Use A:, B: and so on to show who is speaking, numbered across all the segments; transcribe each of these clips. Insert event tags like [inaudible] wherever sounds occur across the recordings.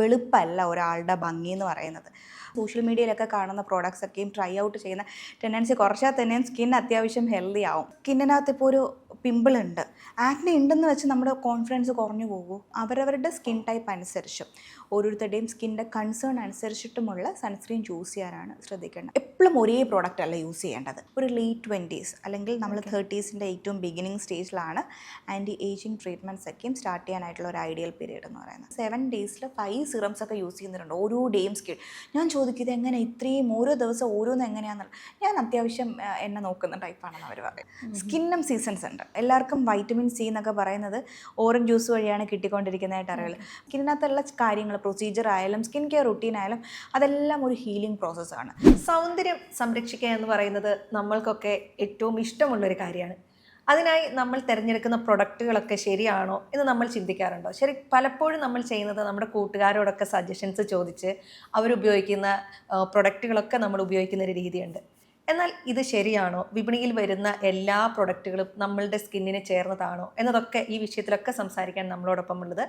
A: വെളുപ്പല്ല ഒരാളുടെ ഭംഗി എന്ന് പറയുന്നത്. സോഷ്യൽ മീഡിയയിലൊക്കെ കാണുന്ന പ്രോഡക്ട്സ് ഒക്കെയും ട്രൈ ഔട്ട് ചെയ്യുന്ന ടെൻഡൻസി കുറച്ചാൽ തന്നെയും സ്കിൻ അത്യാവശ്യം ഹെൽത്തി ആവും. സ്കിന്നിനകത്ത് ഇപ്പോൾ ഒരു പിമ്പിൾ ഉണ്ട്. ആക്നെ ഉണ്ടെന്ന് വെച്ച് നമ്മുടെ കോൺഫിഡൻസ് കുറഞ്ഞു പോകും. അവരവരുടെ സ്കിൻ ടൈപ്പ് അനുസരിച്ചും. ഓരോരുത്തരുടെയും സ്കിന്റെ കൺസേൺ അനുസരിച്ചിട്ടുമുള്ള സൺസ്ക്രീൻ ചൂസ് ചെയ്യാനാണ് ശ്രദ്ധിക്കേണ്ടത്. എപ്പോഴും ഒരേ പ്രോഡക്റ്റ് അല്ല യൂസ് ചെയ്യേണ്ടത്. ഒരു ലേറ്റ് ട്വന്റീസ് അല്ലെങ്കിൽ നമ്മൾ തേർട്ടീസിന്റെ ഏറ്റവും ബിഗിനിങ് സ്റ്റേജിലാണ് ആന്റി ഏജിങ് ട്രീറ്റ്മെന്റ്സ് ഒക്കെയും സ്റ്റാർട്ട് ചെയ്യാനായിട്ടുള്ള ഒരു ഐഡിയൽ പീരീഡ് എന്ന് പറയുന്നത്. സെവൻ ഡേയ്സിൽ ഫൈവ് സിറംസ് ഒക്കെ യൂസ് ചെയ്യുന്നുണ്ട് ഓരോ ഡേയും സ്കിൻ ഞാൻ ചോദിക്കും ഇത് എങ്ങനെ ഇത്രയും ഓരോ ദിവസം ഓരോന്ന് എങ്ങനെയാണെന്നുള്ള ഞാൻ അത്യാവശ്യം എന്നെ നോക്കുന്ന ടൈപ്പാണെന്ന് അവർ പറയും. സ്കിന്നും സീസൺസ് ഉണ്ട്. എല്ലാവർക്കും വൈറ്റമിൻ സി എന്നൊക്കെ പറയുന്നത് ഓറഞ്ച് ജ്യൂസ് വഴിയാണ് കിട്ടിക്കൊണ്ടിരിക്കുന്നതായിട്ട് അറിയില്ല സ്കിന്നിനകത്തുള്ള കാര്യങ്ങൾ പ്രൊസീജിയർ ആയാലും സ്കിൻ കെയർ റുട്ടീൻ ആയാലും അതെല്ലാം ഒരു ഹീലിംഗ് പ്രോസസ്സാണ്
B: സൗന്ദര്യം സംരക്ഷിക്കുക എന്ന് പറയുന്നത് നമ്മൾക്കൊക്കെ ഏറ്റവും ഇഷ്ടമുള്ളൊരു കാര്യമാണ്. അതിനായി നമ്മൾ തിരഞ്ഞെടുക്കുന്ന പ്രൊഡക്റ്റുകളൊക്കെ ശരിയാണോ എന്ന് നമ്മൾ ചിന്തിക്കാറുണ്ടോ? ശരി പലപ്പോഴും നമ്മൾ ചെയ്യുന്നത് നമ്മുടെ കൂട്ടുകാരോടൊക്കെ സജഷൻസ് ചോദിച്ച് അവരുപയോഗിക്കുന്ന പ്രൊഡക്റ്റുകളൊക്കെ നമ്മൾ ഉപയോഗിക്കുന്ന ഒരു രീതിയുണ്ട്. എന്നാൽ ഇത് ശരിയാണോ? വിപണിയിൽ വരുന്ന എല്ലാ പ്രൊഡക്റ്റുകളും നമ്മളുടെ സ്കിന്നിന് ചേർന്നതാണോ? എന്നതൊക്കെ ഈ വിഷയത്തിലൊക്കെ സംസാരിക്കാൻ നമ്മളോടൊപ്പം ഉള്ളത്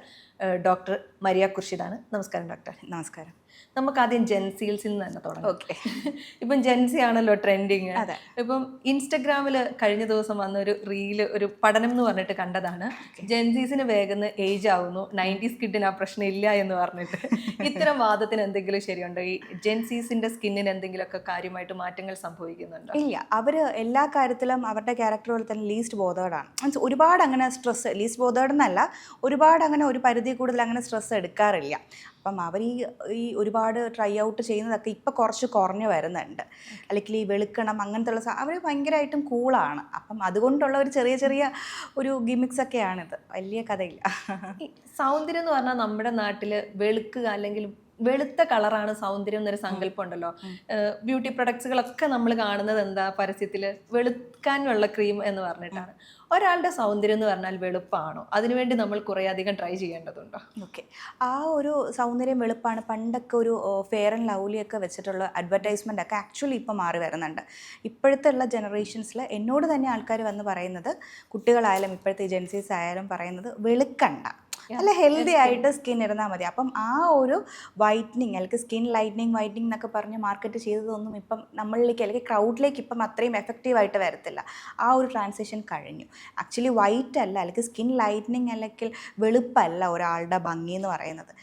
B: ഡോക്ടർ മരിയ കുർഷിദാണ്. നമസ്കാരം ഡോക്ടർ.
A: നമസ്കാരം.
B: നമുക്ക് ആദ്യം ജെൻസീൽസിൽ നിന്ന് തന്നെ തുടങ്ങാം.
A: ഓക്കെ [laughs]
B: ഇപ്പം ജെൻസി ആണല്ലോ ട്രെൻഡിങ്
A: അതെ.
B: ഇപ്പം ഇൻസ്റ്റഗ്രാമിൽ കഴിഞ്ഞ ദിവസം വന്ന ഒരു റീൽ ഒരു പഠനം എന്ന് പറഞ്ഞിട്ട് കണ്ടതാണ്. ജെൻസീസിന് വേഗം ഏജ് ആവുന്നു. നയന്റീസ് കിഡിന് ആ പ്രശ്നം ഇല്ല എന്ന് പറഞ്ഞിട്ട്. [laughs] ഇത്തരം വാദത്തിന് എന്തെങ്കിലും ശരിയുണ്ടോ? ഈ ജെൻസീസിന്റെ സ്കിന്നിന് എന്തെങ്കിലുമൊക്കെ കാര്യമായിട്ട് മാറ്റങ്ങൾ സംഭവിക്കുന്നുണ്ടോ?
A: ഇല്ല. അവർ എല്ലാ കാര്യത്തിലും അവരുടെ ക്യാരക്ടർ പോലെ തന്നെ ലീസ്റ്റ് ബോധേഡാണ് മീൻസ് ഒരുപാട് അങ്ങനെ സ്ട്രെസ് ലീസ്റ്റ് ബോധേഡ് എന്നല്ല ഒരുപാട് അങ്ങനെ ഒരു പരിധി കൂടുതൽ അങ്ങനെ സ്ട്രെസ് എടുക്കാറില്ല. അപ്പം അവർ ഈ ഈ ഒരുപാട് ട്രൈ ഔട്ട് ചെയ്യുന്നതൊക്കെ ഇപ്പം കുറച്ച് കുറഞ്ഞു വരുന്നുണ്ട്. അല്ലെങ്കിൽ ഈ വെളുക്കണം അങ്ങനത്തെ ഉള്ള അവർ ഭയങ്കരമായിട്ടും കൂളാണ് അപ്പം അതുകൊണ്ടുള്ള ഒരു ചെറിയ ചെറിയ ഒരു ഗിമിക്സ് ഒക്കെയാണിത്. വലിയ കഥയില്ല.
B: സൗന്ദര്യം എന്ന് പറഞ്ഞാൽ നമ്മുടെ നാട്ടിൽ വെളുക്കുക അല്ലെങ്കിൽ വെളുത്ത കളറാണ് സൗന്ദര്യം എന്നൊരു സങ്കല്പം ഉണ്ടല്ലോ ബ്യൂട്ടി പ്രൊഡക്ട്സുകളൊക്കെ നമ്മൾ കാണുന്നത് എന്താ പരസ്യത്തിൽ വെളുക്കാനുള്ള ക്രീം എന്ന് പറഞ്ഞിട്ടാണ്. ഒരാളുടെ സൗന്ദര്യം എന്ന് പറഞ്ഞാൽ വെളുപ്പാണോ? അതിനുവേണ്ടി നമ്മൾ കുറേ അധികം ട്രൈ ചെയ്യേണ്ടതുണ്ടോ?
A: ഓക്കെ. ആ ഒരു സൗന്ദര്യം വെളുപ്പാണ് പണ്ടൊക്കെ ഒരു ഫെയർ ആൻഡ് ലവ്ലിയൊക്കെ വെച്ചിട്ടുള്ള അഡ്വർടൈസ്മെന്റ് ഒക്കെ ആക്ച്വലി ഇപ്പോൾ മാറി വരുന്നുണ്ട്. ഇപ്പോഴത്തെ ഉള്ള ജനറേഷൻസിൽ എന്നോട് തന്നെ ആൾക്കാർ വന്ന് പറയുന്നത് കുട്ടികളായാലും ഇപ്പോഴത്തെ ഏജൻസീസ് ആയാലും പറയുന്നത് വെളുക്കണ്ട. നല്ല ഹെൽത്തി ആയിട്ട് സ്കിൻ ഇരുന്നാൽ മതി. അപ്പം ആ ഒരു വൈറ്റ്നിങ് അല്ലെങ്കിൽ സ്കിൻ ലൈറ്റനിങ് വൈറ്റ്നിങ് എന്നൊക്കെ പറഞ്ഞ് മാർക്കറ്റ് ചെയ്തതൊന്നും ഇപ്പം നമ്മളിലേക്ക് അല്ലെങ്കിൽ ക്രൗഡിലേക്ക് ഇപ്പം അത്രയും എഫക്റ്റീവ് ആയിട്ട് വരത്തില്ല. ആ ഒരു ട്രാൻസിഷൻ കഴിഞ്ഞു. ആക്ച്വലി വൈറ്റ് അല്ല അല്ലെങ്കിൽ സ്കിൻ ലൈറ്റനിങ് അല്ലെങ്കിൽ വെളുപ്പല്ല ഒരാളുടെ ഭംഗി എന്ന് പറയുന്നത്.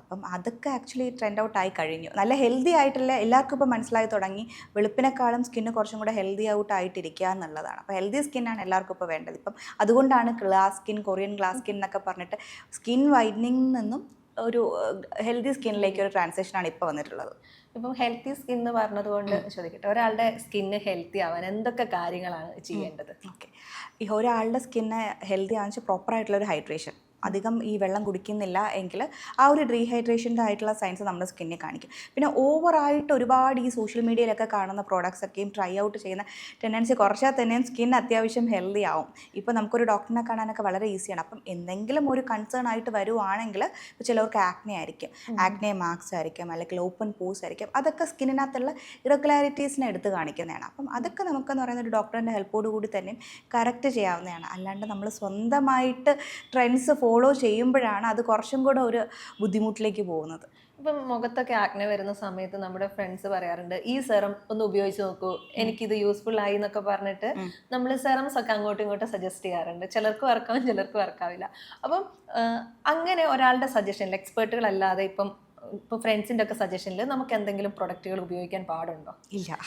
A: അപ്പം അതൊക്കെ ആക്ച്വലി ട്രെൻഡ് ഔട്ട് ആയി കഴിഞ്ഞു. നല്ല ഹെൽത്തി ആയിട്ടുള്ള എല്ലാവർക്കും ഇപ്പം മനസ്സിലായി തുടങ്ങി. വെളുപ്പിനെക്കാളും സ്കിന്ന് കുറച്ചും കൂടെ ഹെൽത്തി ഔട്ട് ആയിട്ടിരിക്കുക എന്നുള്ളതാണ്. അപ്പോൾ ഹെൽത്തി സ്കിന്നാണ് എല്ലാവർക്കും ഇപ്പോൾ വേണ്ടത്. ഇപ്പം അതുകൊണ്ടാണ് glass skin Korean glass skin എന്നൊക്കെ പറഞ്ഞിട്ട് സ്കിൻ വൈഡനിങ് നിന്നും ഒരു ഹെൽത്തി സ്കിന്നിലേക്ക് ഒരു ട്രാൻസാക്ഷനാണ് ഇപ്പോൾ വന്നിട്ടുള്ളത്.
B: ഇപ്പം ഹെൽത്തി സ്കിൻ എന്ന് പറഞ്ഞതുകൊണ്ട് ചോദിക്കട്ടെ ഒരാളുടെ സ്കിന്ന് ഹെൽത്തി ആവാൻ എന്തൊക്കെ കാര്യങ്ങളാണ് ചെയ്യേണ്ടത്?
A: ഓക്കെ. ഈ ഒരാളുടെ സ്കിന്ന് ഹെൽത്തി ആണെന്ന് വെച്ചാൽ പ്രോപ്പറായിട്ടുള്ള ഒരു ഹൈഡ്രേഷൻ അധികം ഈ വെള്ളം കുടിക്കുന്നില്ല എങ്കിൽ ആ ഒരു ഡീഹൈഡ്രേഷന്റെ ആയിട്ടുള്ള സയൻസ് നമ്മുടെ സ്കിന്നിൽ കാണിക്കും. പിന്നെ ഓവറായിട്ട് ഒരുപാട് ഈ സോഷ്യൽ മീഡിയയിലൊക്കെ കാണുന്ന പ്രോഡക്ട്സ് ഒക്കെയും ട്രൈ ഔട്ട് ചെയ്യുന്ന ടെൻഡൻസി കുറച്ചാൽ തന്നെയും സ്കിൻ അത്യാവശ്യം ഹെൽത്തി ആവും. ഇപ്പോൾ നമുക്കൊരു ഡോക്ടറിനെ കാണാനൊക്കെ വളരെ ഈസിയാണ് അപ്പം എന്തെങ്കിലും ഒരു കൺസേൺ ആയിട്ട് വരുവാണെങ്കിൽ ഇപ്പോൾ ചിലവർക്ക് ആക്നെ ആയിരിക്കും. ആക്നെ മാർക്സ് ആയിരിക്കും അല്ലെങ്കിൽ ഓപ്പൺ പോസ് ആയിരിക്കും. അതൊക്കെ സ്കിന്നിനകത്തുള്ള ഇറഗുലാരിറ്റീസിനെ എടുത്ത് കാണിക്കുന്നതാണ്. അപ്പം അതൊക്കെ നമുക്കെന്ന് പറയുന്ന ഒരു ഡോക്ടറിന്റെ ഹെൽപ്പോട് കൂടി തന്നെ കറക്റ്റ് ചെയ്യാവുന്നതാണ്. അല്ലാണ്ട് നമ്മൾ സ്വന്തമായിട്ട് ട്രെൻഡ്സ് ഫോളോ ചെയ്യുമ്പോഴാണ് അത് കുറച്ചും കൂടെ ഒരു ബുദ്ധിമുട്ടിലേക്ക് പോകുന്നത്.
B: ഇപ്പം മുഖത്തൊക്കെ ആക്നെ വരുന്ന സമയത്ത് നമ്മുടെ ഫ്രണ്ട്സ് പറയാറുണ്ട് ഈ സെറം ഒന്ന് ഉപയോഗിച്ച് നോക്കൂ എനിക്കിത് യൂസ്ഫുൾ ആയി എന്നൊക്കെ പറഞ്ഞിട്ട് നമ്മൾ സെറംസ് ഒക്കെ അങ്ങോട്ടും ഇങ്ങോട്ടും സജസ്റ്റ് ചെയ്യാറുണ്ട്. ചിലർക്ക് വർക്കാവും ചിലർക്ക് വർക്കാവില്ല അപ്പം അങ്ങനെ ഒരാളുടെ സജഷൻ എക്സ്പേർട്ടുകൾ അല്ലാതെ ഇപ്പം ഇപ്പം ഫ്രണ്ട്സിന്റെ ഒക്കെ സജഷനിൽ നമുക്ക് എന്തെങ്കിലും പ്രൊഡക്റ്റുകൾ ഉപയോഗിക്കാൻ പാടുണ്ടോ?
A: ഇല്ല.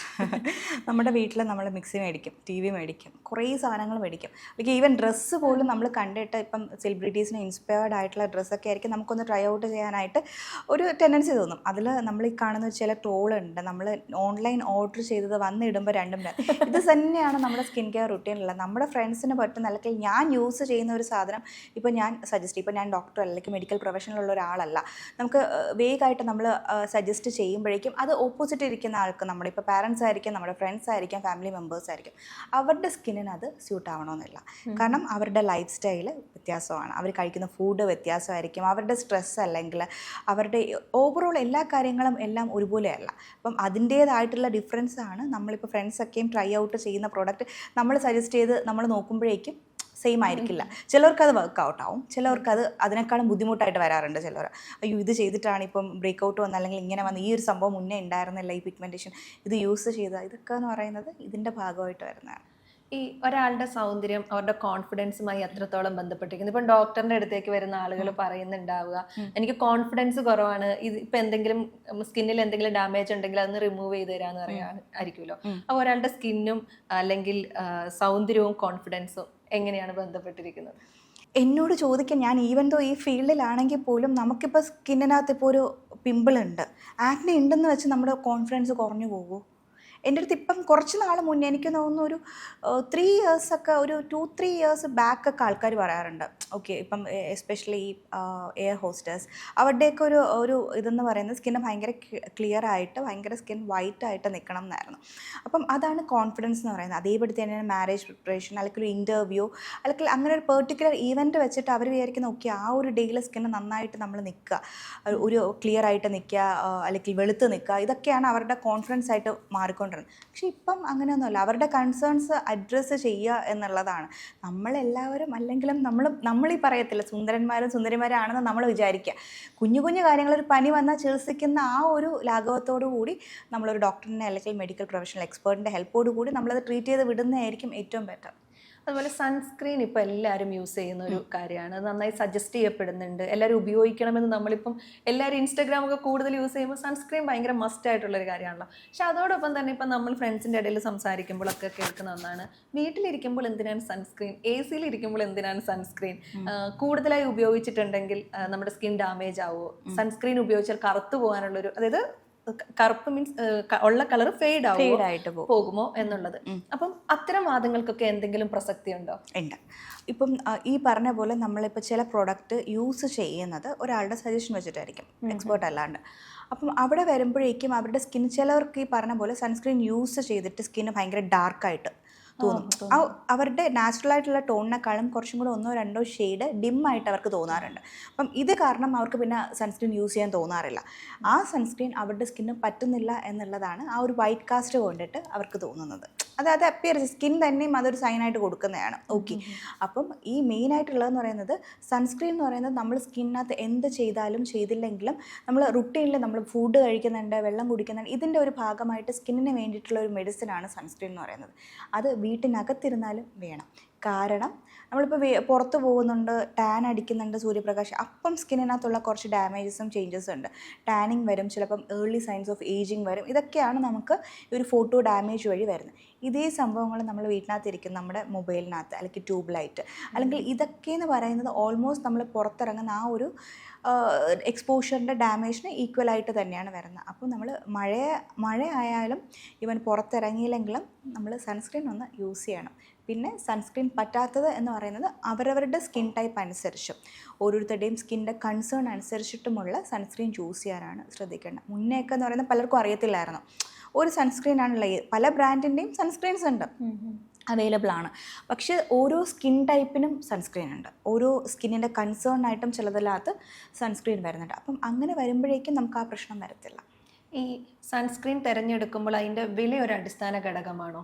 A: നമ്മുടെ വീട്ടിൽ നമ്മൾ മിക്സി മേടിക്കും ടി വി മേടിക്കും കുറേ സാധനങ്ങൾ മേടിക്കും. അല്ലെങ്കിൽ ഈവൻ ഡ്രസ്സ് പോലും നമ്മൾ കണ്ടിട്ട് ഇപ്പം സെലിബ്രിറ്റീസിന് ഇൻസ്പയർഡ് ആയിട്ടുള്ള ഡ്രസ്സൊക്കെ ആയിരിക്കും നമുക്കൊന്ന് ട്രൈ ഔട്ട് ചെയ്യാനായിട്ട് ഒരു ടെൻഡൻസി തോന്നും. അതിൽ നമ്മൾ ഈ കാണുന്ന ചില ടോളുണ്ട് നമ്മൾ ഓൺലൈൻ ഓർഡർ ചെയ്തത് വന്നിടുമ്പോൾ രണ്ട്. ഇത് തന്നെയാണ് നമ്മുടെ സ്കിൻ കെയർ റുട്ടീനുള്ളത് നമ്മുടെ ഫ്രണ്ട്സിന് പറ്റുന്ന അല്ലെങ്കിൽ ഞാൻ യൂസ് ചെയ്യുന്ന ഒരു സാധനം ഇപ്പോൾ ഞാൻ സജസ്റ്റ് ഇപ്പോൾ ഞാൻ ഡോക്ടർ അല്ലെങ്കിൽ മെഡിക്കൽ പ്രൊഫഷനിലുള്ള ഒരാളല്ല. നമുക്ക് വേഗമായിട്ട് നമ്മൾ സജസ്റ്റ് ചെയ്യുമ്പോഴേക്കും അത് ഓപ്പോസിറ്റ് ഇരിക്കുന്ന ആൾക്ക് നമ്മളിപ്പോൾ പാരൻസ് ആയിരിക്കും നമ്മുടെ ഫ്രണ്ട്സ് ആയിരിക്കും ഫാമിലി മെമ്പേഴ്സ് ആയിരിക്കും അവരുടെ സ്കിന്നിന് അത് സ്യൂട്ട് ആവണമെന്നില്ല. കാരണം അവരുടെ ലൈഫ് സ്റ്റൈൽ വ്യത്യാസമാണ്. അവർ കഴിക്കുന്ന ഫുഡ് വ്യത്യാസമായിരിക്കും. അവരുടെ സ്ട്രെസ് അല്ലെങ്കിൽ അവരുടെ ഓവറോൾ എല്ലാ കാര്യങ്ങളും എല്ലാം ഒരുപോലെയല്ല. അപ്പം അതിന്റേതായിട്ടുള്ള ഡിഫറൻസ് ആണ്. നമ്മളിപ്പോൾ ഫ്രണ്ട്സൊക്കെയും ട്രൈ ഔട്ട് ചെയ്യുന്ന പ്രോഡക്റ്റ് നമ്മൾ സജസ്റ്റ് ചെയ്ത് നമ്മൾ നോക്കുമ്പോഴേക്കും സെയിം ആയിരിക്കില്ല. ചിലർക്ക് അത് വർക്ക് ഔട്ട് ആവും. ചിലർക്ക് അത് അതിനേക്കാളും ബുദ്ധിമുട്ടായിട്ട് വരാറുണ്ട് ചിലർ. അയ്യോ ഇത് ചെയ്തിട്ടാണ് ഇപ്പം ബ്രേക്ക് ഔട്ട് വന്ന അല്ലെങ്കിൽ ഇങ്ങനെ വന്ന് ഈ ഒരു സംഭവം മുന്നേ ഉണ്ടായിരുന്നില്ല ഈ പിഗ്മെന്റേഷൻ ഇത് യൂസ് ചെയ്ത ഇതൊക്കെ എന്ന് പറയുന്നത് ഇതിന്റെ ഭാഗമായിട്ട് വരുന്നതാണ്.
B: ഈ ഒരാളുടെ സൗന്ദര്യം അവരുടെ കോൺഫിഡൻസുമായി എത്രത്തോളം ബന്ധപ്പെട്ടിരിക്കുന്നു. ഇപ്പം ഡോക്ടറിന്റെ അടുത്തേക്ക് വരുന്ന ആളുകൾ പറയുന്നുണ്ടാവുക എനിക്ക് കോൺഫിഡൻസ് കുറവാണ്. ഇത് ഇപ്പം എന്തെങ്കിലും സ്കിന്നിൽ എന്തെങ്കിലും ഡാമേജ് ഉണ്ടെങ്കിൽ അതൊന്ന് റിമൂവ് ചെയ്ത് തരാമെന്ന് പറയാൻ ആയിരിക്കുമല്ലോ. അപ്പോൾ ഒരാളുടെ സ്കിന്നും അല്ലെങ്കിൽ സൗന്ദര്യവും കോൺഫിഡൻസും എങ്ങനെയാണ് ബന്ധപ്പെട്ടിരിക്കുന്നത്?
A: എന്നോട് ചോദിക്കാൻ ഞാൻ ഈവൻ ദോ ഈ ഫീൽഡിലാണെങ്കിൽ പോലും നമുക്കിപ്പോൾ സ്കിന്നിനകത്ത് ഇപ്പോൾ ഒരു പിമ്പിൾ ഉണ്ട്. ആക്നെ ഉണ്ടെന്ന് വെച്ച് നമ്മുടെ കോൺഫിഡൻസ് കുറഞ്ഞു പോകുമോ എന്റെ അടുത്ത് ഇപ്പം കുറച്ച് നാൾ മുന്നേ എനിക്ക് തോന്നുന്നു ഒരു ത്രീ ഇയേഴ്സൊക്കെ ഒരു ടു ത്രീ ഇയേഴ്സ് ബാക്കൊക്കെ ആൾക്കാർ പറയാറുണ്ട്. ഓക്കെ ഇപ്പം എസ്പെഷ്യലി എയർ ഹോസ്റ്റേഴ്സ് അവരുടെയൊക്കെ ഒരു ഒരു ഇതെന്ന് പറയുന്നത് സ്കിന്ന് ഭയങ്കര ക്ലിയർ ആയിട്ട് ഭയങ്കര സ്കിൻ വൈറ്റ് ആയിട്ട് നിൽക്കണം എന്നായിരുന്നു. അപ്പം അതാണ് കോൺഫിഡൻസ് എന്ന് പറയുന്നത്. അതേപടി തന്നെ മാരേജ് പ്രിപ്പറേഷൻ അല്ലെങ്കിൽ ഒരു ഇന്റർവ്യൂ അല്ലെങ്കിൽ അങ്ങനെ ഒരു പെർട്ടിക്കുലർ ഈവന്റ് വെച്ചിട്ട് അവർ വിചാരിക്കുന്ന ഓക്കെ ആ ഒരു ഡേയിൽ സ്കിന്ന് നന്നായിട്ട് നമ്മൾ നിൽക്കുക ഒരു ക്ലിയർ ആയിട്ട് നിൽക്കുക അല്ലെങ്കിൽ വെളുത്ത് നിൽക്കുക ഇതൊക്കെയാണ് അവരുടെ കോൺഫിഡൻസ് ആയിട്ട് മാറിക്കൊണ്ടിരുന്നത് പക്ഷേ ഇപ്പം അങ്ങനെയൊന്നുമല്ല. അവരുടെ കൺസേൺസ് അഡ്രസ്സ് ചെയ്യുക എന്നുള്ളതാണ്. നമ്മളെല്ലാവരും അല്ലെങ്കിലും നമ്മൾ ഈ പറയത്തില്ല സുന്ദരന്മാരും സുന്ദരിമാരാണെന്ന് നമ്മൾ വിചാരിക്കുക. കുഞ്ഞു കുഞ്ഞു കാര്യങ്ങൾ ഒരു പനി വന്നാൽ ചികിത്സിക്കുന്ന ആ ഒരു ലാഘവത്തോടു കൂടി നമ്മളൊരു ഡോക്ടറിനെ അല്ലെങ്കിൽ മെഡിക്കൽ പ്രൊഫഷണൽ എക്സ്പേർട്ടിന്റെ ഹെൽപ്പോടു കൂടി നമ്മളത് ട്രീറ്റ് ചെയ്ത് വിടുന്നതായിരിക്കും ഏറ്റവും ബെറ്റർ
B: അതുപോലെ സൺസ്ക്രീൻ ഇപ്പോൾ എല്ലാവരും യൂസ് ചെയ്യുന്ന ഒരു കാര്യമാണ്. നന്നായി സജസ്റ്റ് ചെയ്യപ്പെടുന്നുണ്ട്. എല്ലാവരും ഉപയോഗിക്കണമെന്ന് നമ്മളിപ്പം എല്ലാവരും ഇൻസ്റ്റാഗ്രാം ഒക്കെ കൂടുതൽ യൂസ് ചെയ്യുമ്പോൾ സൺസ്ക്രീൻ ഭയങ്കര മസ്റ്റ് ആയിട്ടുള്ള ഒരു കാര്യമാണല്ലോ. പക്ഷെ അതോടൊപ്പം തന്നെ ഇപ്പം നമ്മൾ ഫ്രണ്ട്സിന്റെ ഇടയിൽ സംസാരിക്കുമ്പോഴൊക്കെ കേൾക്കുന്ന ഒന്നാണ്. വീട്ടിലിരിക്കുമ്പോൾ എന്തിനാണ് സൺസ്ക്രീൻ എ സിയിൽ ഇരിക്കുമ്പോൾ എന്തിനാണ് സൺസ്ക്രീൻ കൂടുതലായി ഉപയോഗിച്ചിട്ടുണ്ടെങ്കിൽ നമ്മുടെ സ്കിൻ ഡാമേജ് ആവുമോ? സൺസ്ക്രീൻ ഉപയോഗിച്ചാൽ കറുത്തു പോകാനുള്ളൊരു അതായത് കറുപ്പ് മീൻസ് ഉള്ള കളർ ഫെയ്ഡ്
A: ഫെയ്ഡ് ആയിട്ട്
B: പോകുമോ എന്നുള്ളത്. അപ്പം അത്തരം വാദങ്ങൾക്കൊക്കെ എന്തെങ്കിലും പ്രസക്തി ഉണ്ടോ?
A: ഉണ്ട് ഇപ്പം ഈ പറഞ്ഞ പോലെ നമ്മളിപ്പോൾ ചില പ്രോഡക്റ്റ് യൂസ് ചെയ്യുന്നത് ഒരാളുടെ സജഷൻ വെച്ചിട്ടായിരിക്കും. എക്സ്പേർട്ട് അല്ലാണ്ട്. അപ്പം അവിടെ വരുമ്പോഴേക്കും അവരുടെ സ്കിൻ ചിലവർക്ക് ഈ പറഞ്ഞ പോലെ സൺസ്ക്രീൻ യൂസ് ചെയ്തിട്ട് സ്കിന്ന് ഭയങ്കര ഡാർക്കായിട്ട് തോന്നും. ആ അവരുടെ നാച്ചുറൽ ആയിട്ടുള്ള ടോണിനെക്കാളും കുറച്ചും കൂടെ ഒന്നോ രണ്ടോ ഷെയ്ഡ് ഡിമ്മായിട്ട് അവർക്ക് തോന്നാറുണ്ട്. അപ്പം ഇത് കാരണം അവർക്ക് പിന്നെ സൺസ്ക്രീൻ യൂസ് ചെയ്യാൻ തോന്നാറില്ല. ആ സൺസ്ക്രീൻ അവരുടെ സ്കിന്ന് പറ്റുന്നില്ല എന്നുള്ളതാണ് ആ ഒരു വൈറ്റ് കാസ്റ്റ് കൊണ്ടിട്ട് അവർക്ക് തോന്നുന്നത്. അതായത് അപ്പിയറൻസ് സ്കിൻ തന്നെയും അതൊരു സൈനായിട്ട് കൊടുക്കുന്നതാണ്. ഓക്കെ അപ്പം ഈ മെയിൻ ആയിട്ടുള്ളതെന്ന് പറയുന്നത് സൺസ്ക്രീൻ എന്ന് പറയുന്നത് നമ്മൾ സ്കിന്നിനകത്ത് എന്ത് ചെയ്താലും ചെയ്തില്ലെങ്കിലും നമ്മൾ റുട്ടീനിൽ നമ്മൾ ഫുഡ് കഴിക്കുന്നുണ്ട് വെള്ളം കുടിക്കുന്നുണ്ട് ഇതിന്റെ ഒരു ഭാഗമായിട്ട് സ്കിന്നിന് വേണ്ടിയിട്ടുള്ള ഒരു മെഡിസിനാണ് സൺസ്ക്രീൻ എന്ന് പറയുന്നത്. അത് വീട്ടിനകത്തിരുന്നാലും വേണം. കാരണം നമ്മളിപ്പോൾ പുറത്ത് പോകുന്നുണ്ട് ടാൻ അടിക്കുന്നുണ്ട് സൂര്യപ്രകാശം. അപ്പം സ്കിന്നിനകത്തുള്ള കുറച്ച് ഡാമേജസും ചേഞ്ചസും ഉണ്ട്. ടാനിങ് വരും ചിലപ്പം ഏർലി സൈൻസ് ഓഫ് ഏജിങ് വരും. ഇതൊക്കെയാണ് നമുക്ക് ഈ ഒരു ഫോട്ടോ ഡാമേജ് വഴി വരുന്നത്. ഇതേ സംഭവങ്ങൾ നമ്മൾ വീട്ടിനകത്തിരിക്കും നമ്മുടെ മൊബൈലിനകത്ത് അല്ലെങ്കിൽ ട്യൂബ് ലൈറ്റ് അല്ലെങ്കിൽ ഇതൊക്കെ എന്ന് പറയുന്നത് ഓൾമോസ്റ്റ് നമ്മൾ പുറത്തിറങ്ങുന്ന ആ ഒരു എക്സ്പോഷറിന്റെ ഡാമേജിന് ഈക്വൽ ആയിട്ട് തന്നെയാണ് വരുന്നത്. അപ്പോൾ നമ്മൾ മഴ മഴ ആയാലും ഇവൻ പുറത്തിറങ്ങിയില്ലെങ്കിലും നമ്മൾ സൺസ്ക്രീൻ ഒന്ന് യൂസ് ചെയ്യണം. പിന്നെ സൺസ്ക്രീൻ പറ്റാത്തത് എന്ന് പറയുന്നത് അവരവരുടെ സ്കിൻ ടൈപ്പ് അനുസരിച്ച്. ഓരോരുത്തരുടെയും സ്കിന്റെ കൺസേൺ അനുസരിച്ചിട്ടുമുള്ള സൺസ്ക്രീൻ ചൂസ് ചെയ്യാനാണ് ശ്രദ്ധിക്കേണ്ടത്. മുന്നേക്കെ എന്ന് പറയുന്നത് പലർക്കും അറിയത്തില്ലായിരുന്നു. ഒരു സൺസ്ക്രീൻ ആണുള്ളത് പല ബ്രാൻഡിന്റെയും സൺസ്ക്രീൻസ് ഉണ്ട്. അവൈലബിൾ ആണ്. പക്ഷേ ഓരോ സ്കിൻ ടൈപ്പിനും സൺസ്ക്രീൻ ഉണ്ട്. ഓരോ സ്കിന്നിന്റെ കൺസേൺ ആയിട്ടും ചിലതല്ലാത്ത സൺസ്ക്രീൻ വരുന്നുണ്ട്. അപ്പം അങ്ങനെ വരുമ്പോഴേക്കും നമുക്ക് ആ പ്രശ്നം വരത്തില്ല.
B: ഈ സൺസ്ക്രീൻ തിരഞ്ഞെടുക്കുമ്പോൾ അതിന്റെ വില ഒരു അടിസ്ഥാന ഘടകമാണോ.